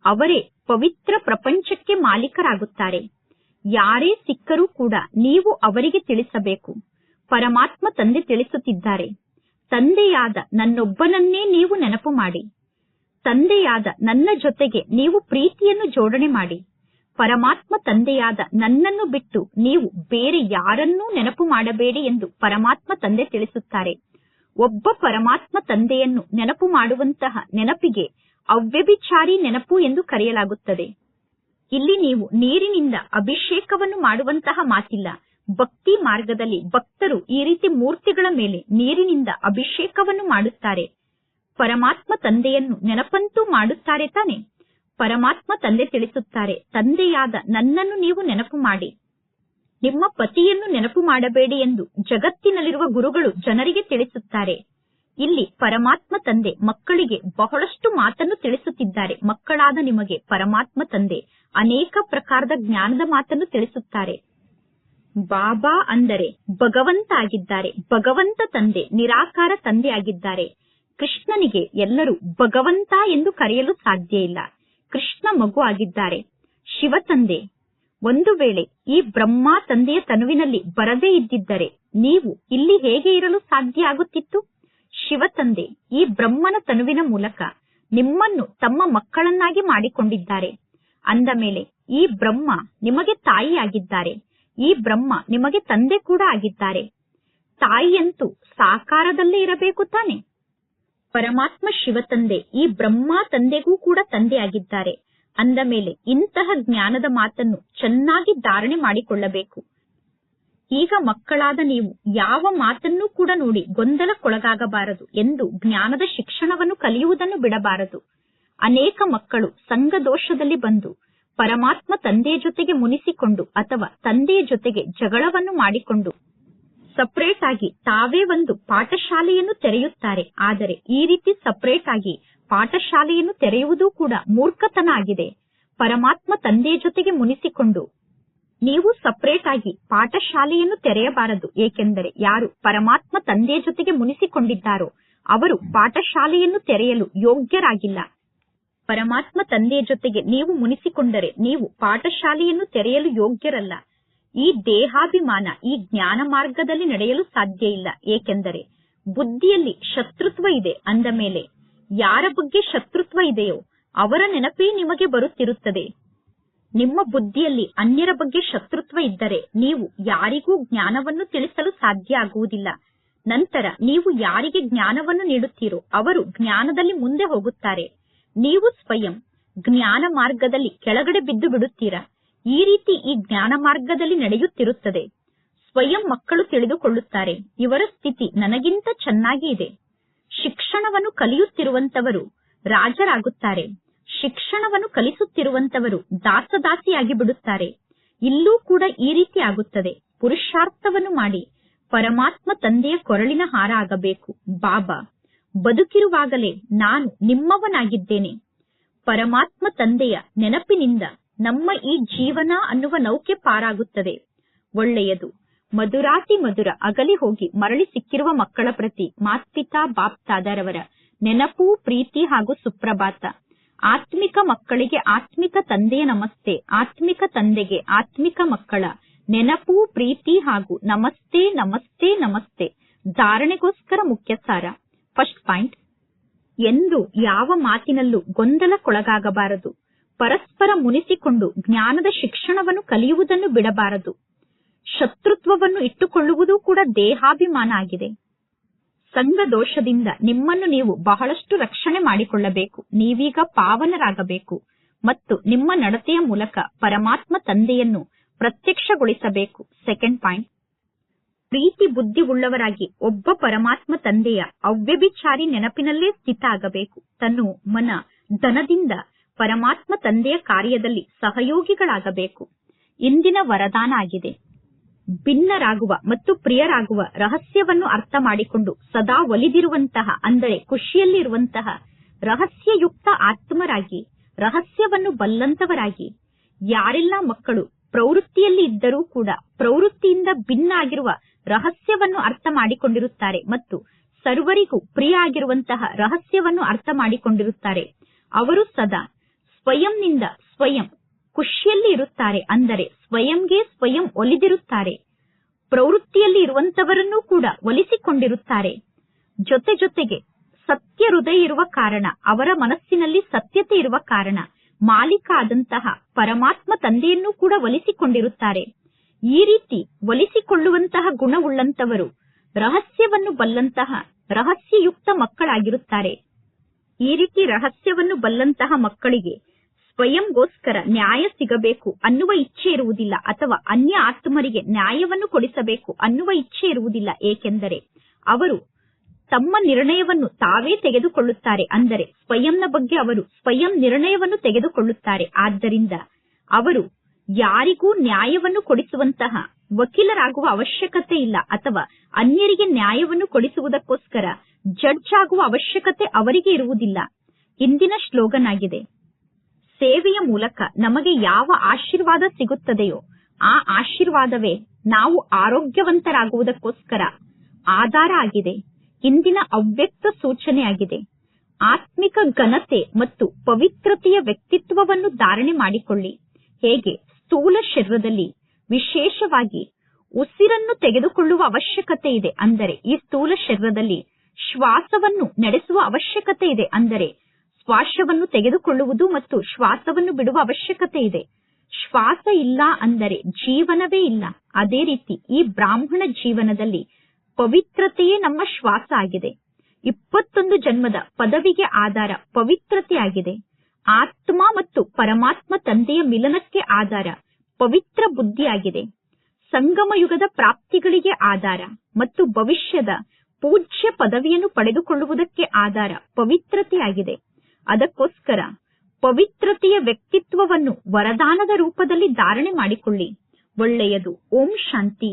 ಅವರೇ ಪವಿತ್ರ ಪ್ರಪಂಚಕ್ಕೆ ಮಾಲೀಕರಾಗುತ್ತಾರೆ. ಯಾರೇ ಸಿಕ್ಕರೂ ಕೂಡ ನೀವು ಅವರಿಗೆ ತಿಳಿಸಬೇಕು. ಪರಮಾತ್ಮ ತಂದೆ ತಿಳಿಸುತ್ತಿದ್ದಾರೆ. ತಂದೆಯಾದ ನನ್ನೊಬ್ಬನನ್ನೇ ನೀವು ನೆನಪು ಮಾಡಿ. ತಂದೆಯಾದ ನನ್ನ ಜೊತೆಗೆ ನೀವು ಪ್ರೀತಿಯನ್ನು ಜೋಡಣೆ ಮಾಡಿ. ಪರಮಾತ್ಮ ತಂದೆಯಾದ ನನ್ನನ್ನು ಬಿಟ್ಟು ನೀವು ಬೇರೆ ಯಾರನ್ನೂ ನೆನಪು ಮಾಡಬೇಡಿ ಎಂದು ಪರಮಾತ್ಮ ತಂದೆ ತಿಳಿಸುತ್ತಾರೆ. ಒಬ್ಬ ಪರಮಾತ್ಮ ತಂದೆಯನ್ನು ನೆನಪು ಮಾಡುವಂತಹ ನೆನಪಿಗೆ ಅವ್ಯಭಿಚಾರಿ ನೆನಪು ಎಂದು ಕರೆಯಲಾಗುತ್ತದೆ. ಇಲ್ಲಿ ನೀವು ನೀರಿನಿಂದ ಅಭಿಷೇಕವನ್ನು ಮಾಡುವಂತಹ ಮಾತಿಲ್ಲ. ಭಕ್ತಿ ಮಾರ್ಗದಲ್ಲಿ ಭಕ್ತರು ಈ ರೀತಿ ಮೂರ್ತಿಗಳ ಮೇಲೆ ನೀರಿನಿಂದ ಅಭಿಷೇಕವನ್ನು ಮಾಡುತ್ತಾರೆ. ಪರಮಾತ್ಮ ತಂದೆಯನ್ನು ನೆನಪಂತೂ ಮಾಡುತ್ತಾರೆ ತಾನೆ. ಪರಮಾತ್ಮ ತಂದೆ ತಿಳಿಸುತ್ತಾರೆ, ತಂದೆಯಾದ ನನ್ನನ್ನು ನೀವು ನೆನಪು ಮಾಡಿ. ನಿಮ್ಮ ಪತಿಯನ್ನು ನೆನಪು ಮಾಡಬೇಡಿ ಎಂದು ಜಗತ್ತಿನಲ್ಲಿರುವ ಗುರುಗಳು ಜನರಿಗೆ ತಿಳಿಸುತ್ತಾರೆ. ಇಲ್ಲಿ ಪರಮಾತ್ಮ ತಂದೆ ಮಕ್ಕಳಿಗೆ ಬಹಳಷ್ಟು ಮಾತನ್ನು ತಿಳಿಸುತ್ತಿದ್ದಾರೆ. ಮಕ್ಕಳಾದ ನಿಮಗೆ ಪರಮಾತ್ಮ ತಂದೆ ಅನೇಕ ಪ್ರಕಾರದ ಜ್ಞಾನದ ಮಾತನ್ನು ತಿಳಿಸುತ್ತಾರೆ. ಬಾಬಾ ಅಂದರೆ ಭಗವಂತ ಆಗಿದ್ದಾರೆ ಭಗವಂತ ತಂದೆ, ನಿರಾಕಾರ ತಂದೆ ಆಗಿದ್ದಾರೆ ಕೃಷ್ಣನಿಗೆ ಎಲ್ಲರೂ ಭಗವಂತ ಎಂದು ಕರೆಯಲು ಸಾಧ್ಯ ಇಲ್ಲ. ಕೃಷ್ಣ ಮಗು ಆಗಿದ್ದಾರೆ. ಶಿವ ತಂದೆ. ಒಂದು ವೇಳೆ ಈ ಬ್ರಹ್ಮ ತಂದೆಯ ತನುವಿನಲ್ಲಿ ಬರದೇ ಇದ್ದಿದ್ದರೆ ನೀವು ಇಲ್ಲಿ ಹೇಗೆ ಇರಲು ಸಾಧ್ಯ ಆಗುತ್ತಿತ್ತು? ಶಿವ ತಂದೆ, ಈ ಬ್ರಹ್ಮನ ತನುವಿನ ಮೂಲಕ ನಿಮ್ಮನ್ನು ತಮ್ಮ ಮಕ್ಕಳನ್ನಾಗಿ ಮಾಡಿಕೊಂಡಿದ್ದಾರೆ. ಅಂದ ಮೇಲೆ ಈ ಬ್ರಹ್ಮ ನಿಮಗೆ ತಾಯಿಯಾಗಿದ್ದಾರೆ. ಈ ಬ್ರಹ್ಮ ನಿಮಗೆ ತಂದೆ ಕೂಡ ಆಗಿದ್ದಾರೆ. ತಾಯಿಯಂತೂ ಸಾಕಾರದಲ್ಲೇ ಇರಬೇಕು ತಾನೆ? ಪರಮಾತ್ಮ ಶಿವ ತಂದೆ, ಈ ಬ್ರಹ್ಮ ತಂದೆಗೂ ಕೂಡ ತಂದೆಯಾಗಿದ್ದಾರೆ. ಅಂದ ಮೇಲೆ ಇಂತಹ ಜ್ಞಾನದ ಮಾತನ್ನು ಚೆನ್ನಾಗಿ ಧಾರಣೆ ಮಾಡಿಕೊಳ್ಳಬೇಕು. ಈಗ ಮಕ್ಕಳಾದ ನೀವು ಯಾವ ಮಾತನ್ನು ಕೂಡ ನೋಡಿ ಗೊಂದಲಕ್ಕೊಳಗಾಗಬಾರದು ಎಂದು ಜ್ಞಾನದ ಶಿಕ್ಷಣವನ್ನು ಕಲಿಯುವುದನ್ನು ಬಿಡಬಾರದು. ಅನೇಕ ಮಕ್ಕಳು ಸಂಘದೋಷದಲ್ಲಿ ಬಂದು ಪರಮಾತ್ಮ ತಂದೆಯ ಜೊತೆಗೆ ಮುನಿಸಿಕೊಂಡು ಅಥವಾ ತಂದೆಯ ಜೊತೆಗೆ ಜಗಳವನ್ನು ಮಾಡಿಕೊಂಡು ಸಪರೇಟ್ ಆಗಿ ತಾವೇ ಒಂದು ಪಾಠಶಾಲೆಯನ್ನು ತೆರೆಯುತ್ತಾರೆ. ಆದರೆ ಈ ರೀತಿ ಸಪರೇಟ್ ಆಗಿ ಪಾಠಶಾಲೆಯನ್ನು ತೆರೆಯುವುದೂ ಕೂಡ ಮೂರ್ಖತನ ಆಗಿದೆ. ಪರಮಾತ್ಮ ತಂದೆಯ ಜೊತೆಗೆ ಮುನಿಸಿಕೊಂಡು ನೀವು ಸಪರೇಟ್ ಆಗಿ ಪಾಠಶಾಲೆಯನ್ನು ತೆರೆಯಬಾರದು. ಏಕೆಂದರೆ ಯಾರು ಪರಮಾತ್ಮ ತಂದೆಯ ಜೊತೆಗೆ ಮುನಿಸಿಕೊಂಡಿದ್ದಾರೋ ಅವರು ಪಾಠಶಾಲೆಯನ್ನು ತೆರೆಯಲು ಯೋಗ್ಯರಾಗಿಲ್ಲ. ಪರಮಾತ್ಮ ತಂದೆಯ ಜೊತೆಗೆ ನೀವು ಮುನಿಸಿಕೊಂಡರೆ ನೀವು ಪಾಠಶಾಲೆಯನ್ನು ತೆರೆಯಲು ಯೋಗ್ಯರಲ್ಲ. ಈ ದೇಹಾಭಿಮಾನ ಈ ಜ್ಞಾನ ಮಾರ್ಗದಲ್ಲಿ ನಡೆಯಲು ಸಾಧ್ಯ ಇಲ್ಲ. ಏಕೆಂದರೆ ಬುದ್ಧಿಯಲ್ಲಿ ಶತ್ರುತ್ವ ಇದೆ ಅಂದ ಮೇಲೆ ಯಾರ ಬಗ್ಗೆ ಶತ್ರುತ್ವ ಇದೆಯೋ ಅವರ ನೆನಪೇ ನಿಮಗೆ ಬರುತ್ತಿರುತ್ತದೆ. ನಿಮ್ಮ ಬುದ್ಧಿಯಲ್ಲಿ ಅನ್ಯರ ಬಗ್ಗೆ ಶತ್ರುತ್ವ ಇದ್ದರೆ ನೀವು ಯಾರಿಗೂ ಜ್ಞಾನವನ್ನು ತಿಳಿಸಲು ಸಾಧ್ಯ ಆಗುವುದಿಲ್ಲ. ನಂತರ ನೀವು ಯಾರಿಗೆ ಜ್ಞಾನವನ್ನು ನೀಡುತ್ತೀರೋ ಅವರು ಜ್ಞಾನದಲ್ಲಿ ಮುಂದೆ ಹೋಗುತ್ತಾರೆ. ನೀವು ಸ್ವಯಂ ಜ್ಞಾನ ಮಾರ್ಗದಲ್ಲಿ ಕೆಳಗಡೆ ಬಿದ್ದು ಬಿಡುತ್ತೀರಾ? ಈ ರೀತಿ ಈ ಜ್ಞಾನ ಮಾರ್ಗದಲ್ಲಿ ನಡೆಯುತ್ತಿರುತ್ತದೆ. ಸ್ವಯಂ ಮಕ್ಕಳು ತಿಳಿದುಕೊಳ್ಳುತ್ತಾರೆ, ಇವರ ಸ್ಥಿತಿ ನನಗಿಂತ ಚೆನ್ನಾಗಿ ಇದೆ. ಶಿಕ್ಷಣವನ್ನು ಕಲಿಯುತ್ತಿರುವಂತವರು ರಾಜರಾಗುತ್ತಾರೆ. ಶಿಕ್ಷಣವನ್ನು ಕಲಿಸುತ್ತಿರುವಂತವರು ದಾಸದಾಸಿಯಾಗಿ ಬಿಡುತ್ತಾರೆ. ಇಲ್ಲೂ ಕೂಡ ಈ ರೀತಿ ಆಗುತ್ತದೆ. ಪುರುಷಾರ್ಥವನ್ನು ಮಾಡಿ ಪರಮಾತ್ಮ ತಂದೆಯ ಕೊರಳಿನ ಹಾರ ಆಗಬೇಕು. ಬಾಬಾ, ಬದುಕಿರುವಾಗಲೇ ನಾನು ನಿಮ್ಮವನಾಗಿದ್ದೇನೆ. ಪರಮಾತ್ಮ ತಂದೆಯ ನೆನಪಿನಿಂದ ನಮ್ಮ ಈ ಜೀವನ ಅನ್ನುವ ನೌಕೆ ಪಾರಾಗುತ್ತದೆ. ಒಳ್ಳೆಯದು. ಮಧುರಾತಿ ಮಧುರ ಅಗಲಿ ಹೋಗಿ ಮರಳಿ ಸಿಕ್ಕಿರುವ ಮಕ್ಕಳ ಪ್ರತಿ ಮಾತ್ಪಿತಾ ಬಾಪ್ತಾದರವರ ನೆನಪು, ಪ್ರೀತಿ ಹಾಗೂ ಸುಪ್ರಭಾತ. ಆತ್ಮಿಕ ಮಕ್ಕಳಿಗೆ ಆತ್ಮಿಕ ತಂದೆಯ ನಮಸ್ತೆ, ಆತ್ಮಿಕ ತಂದೆಗೆ ಆತ್ಮಿಕ ಮಕ್ಕಳ ನೆನಪು, ಪ್ರೀತಿ ಹಾಗೂ ನಮಸ್ತೆ ನಮಸ್ತೆ ನಮಸ್ತೆ. ಧಾರಣೆಗೋಸ್ಕರ ಮುಖ್ಯ ಸಾರ. First point. ಎಂದು ಯಾವ ಮಾತಿನಲ್ಲೂ ಗೊಂದಲಕ್ಕೊಳಗಾಗಬಾರದು. ಪರಸ್ಪರ ಮುನಿಸಿಕೊಂಡು ಜ್ಞಾನದ ಶಿಕ್ಷಣವನ್ನು ಕಲಿಯುವುದನ್ನು ಬಿಡಬಾರದು. ಶತ್ರುತ್ವವನ್ನು ಇಟ್ಟುಕೊಳ್ಳುವುದು ಕೂಡ ದೇಹಾಭಿಮಾನ ಆಗಿದೆ. ಸಂಘ ದೋಷದಿಂದ ನಿಮ್ಮನ್ನು ನೀವು ಬಹಳಷ್ಟು ರಕ್ಷಣೆ ಮಾಡಿಕೊಳ್ಳಬೇಕು. ನೀವೀಗ ಪಾವನರಾಗಬೇಕು ಮತ್ತು ನಿಮ್ಮ ನಡತೆಯ ಮೂಲಕ ಪರಮಾತ್ಮ ತಂದೆಯನ್ನು ಪ್ರತ್ಯಕ್ಷಗೊಳಿಸಬೇಕು. Second point. ಪ್ರೀತಿ ಬುದ್ಧಿ ಉಳ್ಳವರಾಗಿ ಒಬ್ಬ ಪರಮಾತ್ಮ ತಂದೆಯ ಅವ್ಯಭಿಚಾರಿ ನೆನಪಿನಲ್ಲೇ ಸ್ಥಿತ ಆಗಬೇಕು. ತನು ಮನ ಧನದಿಂದ ಪರಮಾತ್ಮ ತಂದೆಯ ಕಾರ್ಯದಲ್ಲಿ ಸಹಯೋಗಿಗಳಾಗಬೇಕು. ಇಂದಿನ ವರದಾನ ಆಗಿದೆ. ಭಿನ್ನರಾಗುವ ಮತ್ತು ಪ್ರಿಯರಾಗುವ ರಹಸ್ಯವನ್ನು ಅರ್ಥ ಮಾಡಿಕೊಂಡು ಸದಾ ಒಲಿದಿರುವಂತಹ, ಅಂದರೆ ಖುಷಿಯಲ್ಲಿರುವಂತಹ ರಹಸ್ಯಯುಕ್ತ ಆತ್ಮರಾಗಿ, ರಹಸ್ಯವನ್ನು ಬಲ್ಲಂತವರಾಗಿ, ಯಾರೆಲ್ಲ ಮಕ್ಕಳು ಪ್ರವೃತ್ತಿಯಲ್ಲಿ ಇದ್ದರೂ ಕೂಡ ಪ್ರವೃತ್ತಿಯಿಂದ ಭಿನ್ನ ಆಗಿರುವ ರಹಸ್ಯವನ್ನು ಅರ್ಥ ಮಾಡಿಕೊಂಡಿರುತ್ತಾರೆ ಮತ್ತು ಸರ್ವರಿಗೂ ಪ್ರಿಯ ಆಗಿರುವಂತಹ ರಹಸ್ಯವನ್ನು ಅರ್ಥ ಮಾಡಿಕೊಂಡಿರುತ್ತಾರೆ, ಅವರು ಸದಾ ಸ್ವಯಂನಿಂದ ಸ್ವಯಂ ಖುಷಿಯಲ್ಲಿ ಇರುತ್ತಾರೆ ಅಂದರೆ ಸ್ವಯಂಗೆ ಸ್ವಯಂ ಒಲಿದಿರುತ್ತಾರೆ. ಪ್ರವೃತ್ತಿಯಲ್ಲಿ ಇರುವಂತವರನ್ನು ಕೂಡ ಒಲಿಸಿಕೊಂಡಿರುತ್ತಾರೆ. ಜೊತೆ ಜೊತೆಗೆ ಸತ್ಯ ಹೃದಯ ಇರುವ ಕಾರಣ, ಅವರ ಮನಸ್ಸಿನಲ್ಲಿ ಸತ್ಯತೆ ಇರುವ ಕಾರಣ, ಮಾಲೀಕ ಆದಂತಹ ಪರಮಾತ್ಮ ತಂದೆಯನ್ನು ಕೂಡ ಒಲಿಸಿಕೊಂಡಿರುತ್ತಾರೆ. ಈ ರೀತಿ ಒಲಿಸಿಕೊಳ್ಳುವಂತಹ ಗುಣವುಳ್ಳಂತವರು ರಹಸ್ಯವನ್ನು ಬಲ್ಲಂತಹ ರಹಸ್ಯಯುಕ್ತ ಮಕ್ಕಳಾಗಿರುತ್ತಾರೆ. ಈ ರೀತಿ ರಹಸ್ಯವನ್ನು ಬಲ್ಲಂತಹ ಮಕ್ಕಳಿಗೆ ಸ್ವಯಂಗೋಸ್ಕರ ನ್ಯಾಯ ಸಿಗಬೇಕು ಅನ್ನುವ ಇಚ್ಛೆ ಇರುವುದಿಲ್ಲ ಅಥವಾ ಅನ್ಯ ಆತ್ಮರಿಗೆ ನ್ಯಾಯವನ್ನು ಕೊಡಿಸಬೇಕು ಅನ್ನುವ ಇಚ್ಛೆ ಇರುವುದಿಲ್ಲ. ಏಕೆಂದರೆ ಅವರು ತಮ್ಮ ನಿರ್ಣಯವನ್ನು ತಾವೇ ತೆಗೆದುಕೊಳ್ಳುತ್ತಾರೆ. ಅಂದರೆ ಸ್ವಯಂನ ಬಗ್ಗೆ ಅವರು ಸ್ವಯಂ ನಿರ್ಣಯವನ್ನು ತೆಗೆದುಕೊಳ್ಳುತ್ತಾರೆ. ಆದ್ದರಿಂದ ಅವರು ಯಾರಿಗೂ ನ್ಯಾಯವನ್ನು ಕೊಡಿಸುವಂತಹ ವಕೀಲರಾಗುವ ಅವಶ್ಯಕತೆ ಇಲ್ಲ ಅಥವಾ ಅನ್ಯರಿಗೆ ನ್ಯಾಯವನ್ನು ಕೊಡಿಸುವುದಕ್ಕೋಸ್ಕರ ಜಡ್ಜ್ ಆಗುವ ಅವಶ್ಯಕತೆ ಅವರಿಗೆ ಇರುವುದಿಲ್ಲ. ಇಂದಿನ ಶ್ಲೋಗನ್ ಆಗಿದೆ ಸೇವೆಯ ಮೂಲಕ ನಮಗೆ ಯಾವ ಆಶೀರ್ವಾದ ಸಿಗುತ್ತದೆಯೋ ಆ ಆಶೀರ್ವಾದವೇ ನಾವು ಆರೋಗ್ಯವಂತರಾಗುವುದಕ್ಕೋಸ್ಕರ ಆಧಾರ ಆಗಿದೆ, ಇಂದಿನ ಅವ್ಯಕ್ತ ಸೂಚನೆಯಾಗಿದೆ ಆತ್ಮಿಕ ಘನತೆ ಮತ್ತು ಪವಿತ್ರತೆಯ ವ್ಯಕ್ತಿತ್ವವನ್ನು ಧಾರಣೆ ಮಾಡಿಕೊಳ್ಳಿ. ಹೇಗೆ? ಸ್ಥೂಲ ಶರೀರದಲ್ಲಿ ವಿಶೇಷವಾಗಿ ಉಸಿರನ್ನು ತೆಗೆದುಕೊಳ್ಳುವ ಅವಶ್ಯಕತೆ ಇದೆ ಅಂದರೆ ಈ ಸ್ಥೂಲ ಶರೀರದಲ್ಲಿ ಶ್ವಾಸವನ್ನು ನಡೆಸುವ ಅವಶ್ಯಕತೆ ಇದೆ ಅಂದರೆ ಶ್ವಾಸವನ್ನು ತೆಗೆದುಕೊಳ್ಳುವುದು ಮತ್ತು ಶ್ವಾಸವನ್ನು ಬಿಡುವ ಅವಶ್ಯಕತೆ ಇದೆ. ಶ್ವಾಸ ಇಲ್ಲ ಅಂದರೆ ಜೀವನವೇ ಇಲ್ಲ. ಅದೇ ರೀತಿ ಈ ಬ್ರಾಹ್ಮಣ ಜೀವನದಲ್ಲಿ ಪವಿತ್ರತೆಯೇ ನಮ್ಮ ಶ್ವಾಸ ಆಗಿದೆ. ಇಪ್ಪತ್ತೊಂದು ಜನ್ಮದ ಪದವಿಗೆ ಆಧಾರ ಪವಿತ್ರತೆಯಾಗಿದೆ ಆತ್ಮ ಮತ್ತು ಪರಮಾತ್ಮ ತಂದೆಯ ಮಿಲನಕ್ಕೆ ಆಧಾರ ಪವಿತ್ರ ಬುದ್ಧಿಯಾಗಿದೆ ಸಂಗಮ ಯುಗದ ಪ್ರಾಪ್ತಿಗಳಿಗೆ ಆಧಾರ ಮತ್ತು ಭವಿಷ್ಯದ ಪೂಜ್ಯ ಪದವಿಯನ್ನು ಪಡೆದುಕೊಳ್ಳುವುದಕ್ಕೆ ಆಧಾರ ಪವಿತ್ರತೆಯಾಗಿದೆ ಅದಕ್ಕೋಸ್ಕರ ಪವಿತ್ರತೆಯ ವ್ಯಕ್ತಿತ್ವವನ್ನು ವರದಾನದ ರೂಪದಲ್ಲಿ ಧಾರಣೆ ಮಾಡಿಕೊಳ್ಳಿ. ಒಳ್ಳೆಯದು. ಓಂ ಶಾಂತಿ.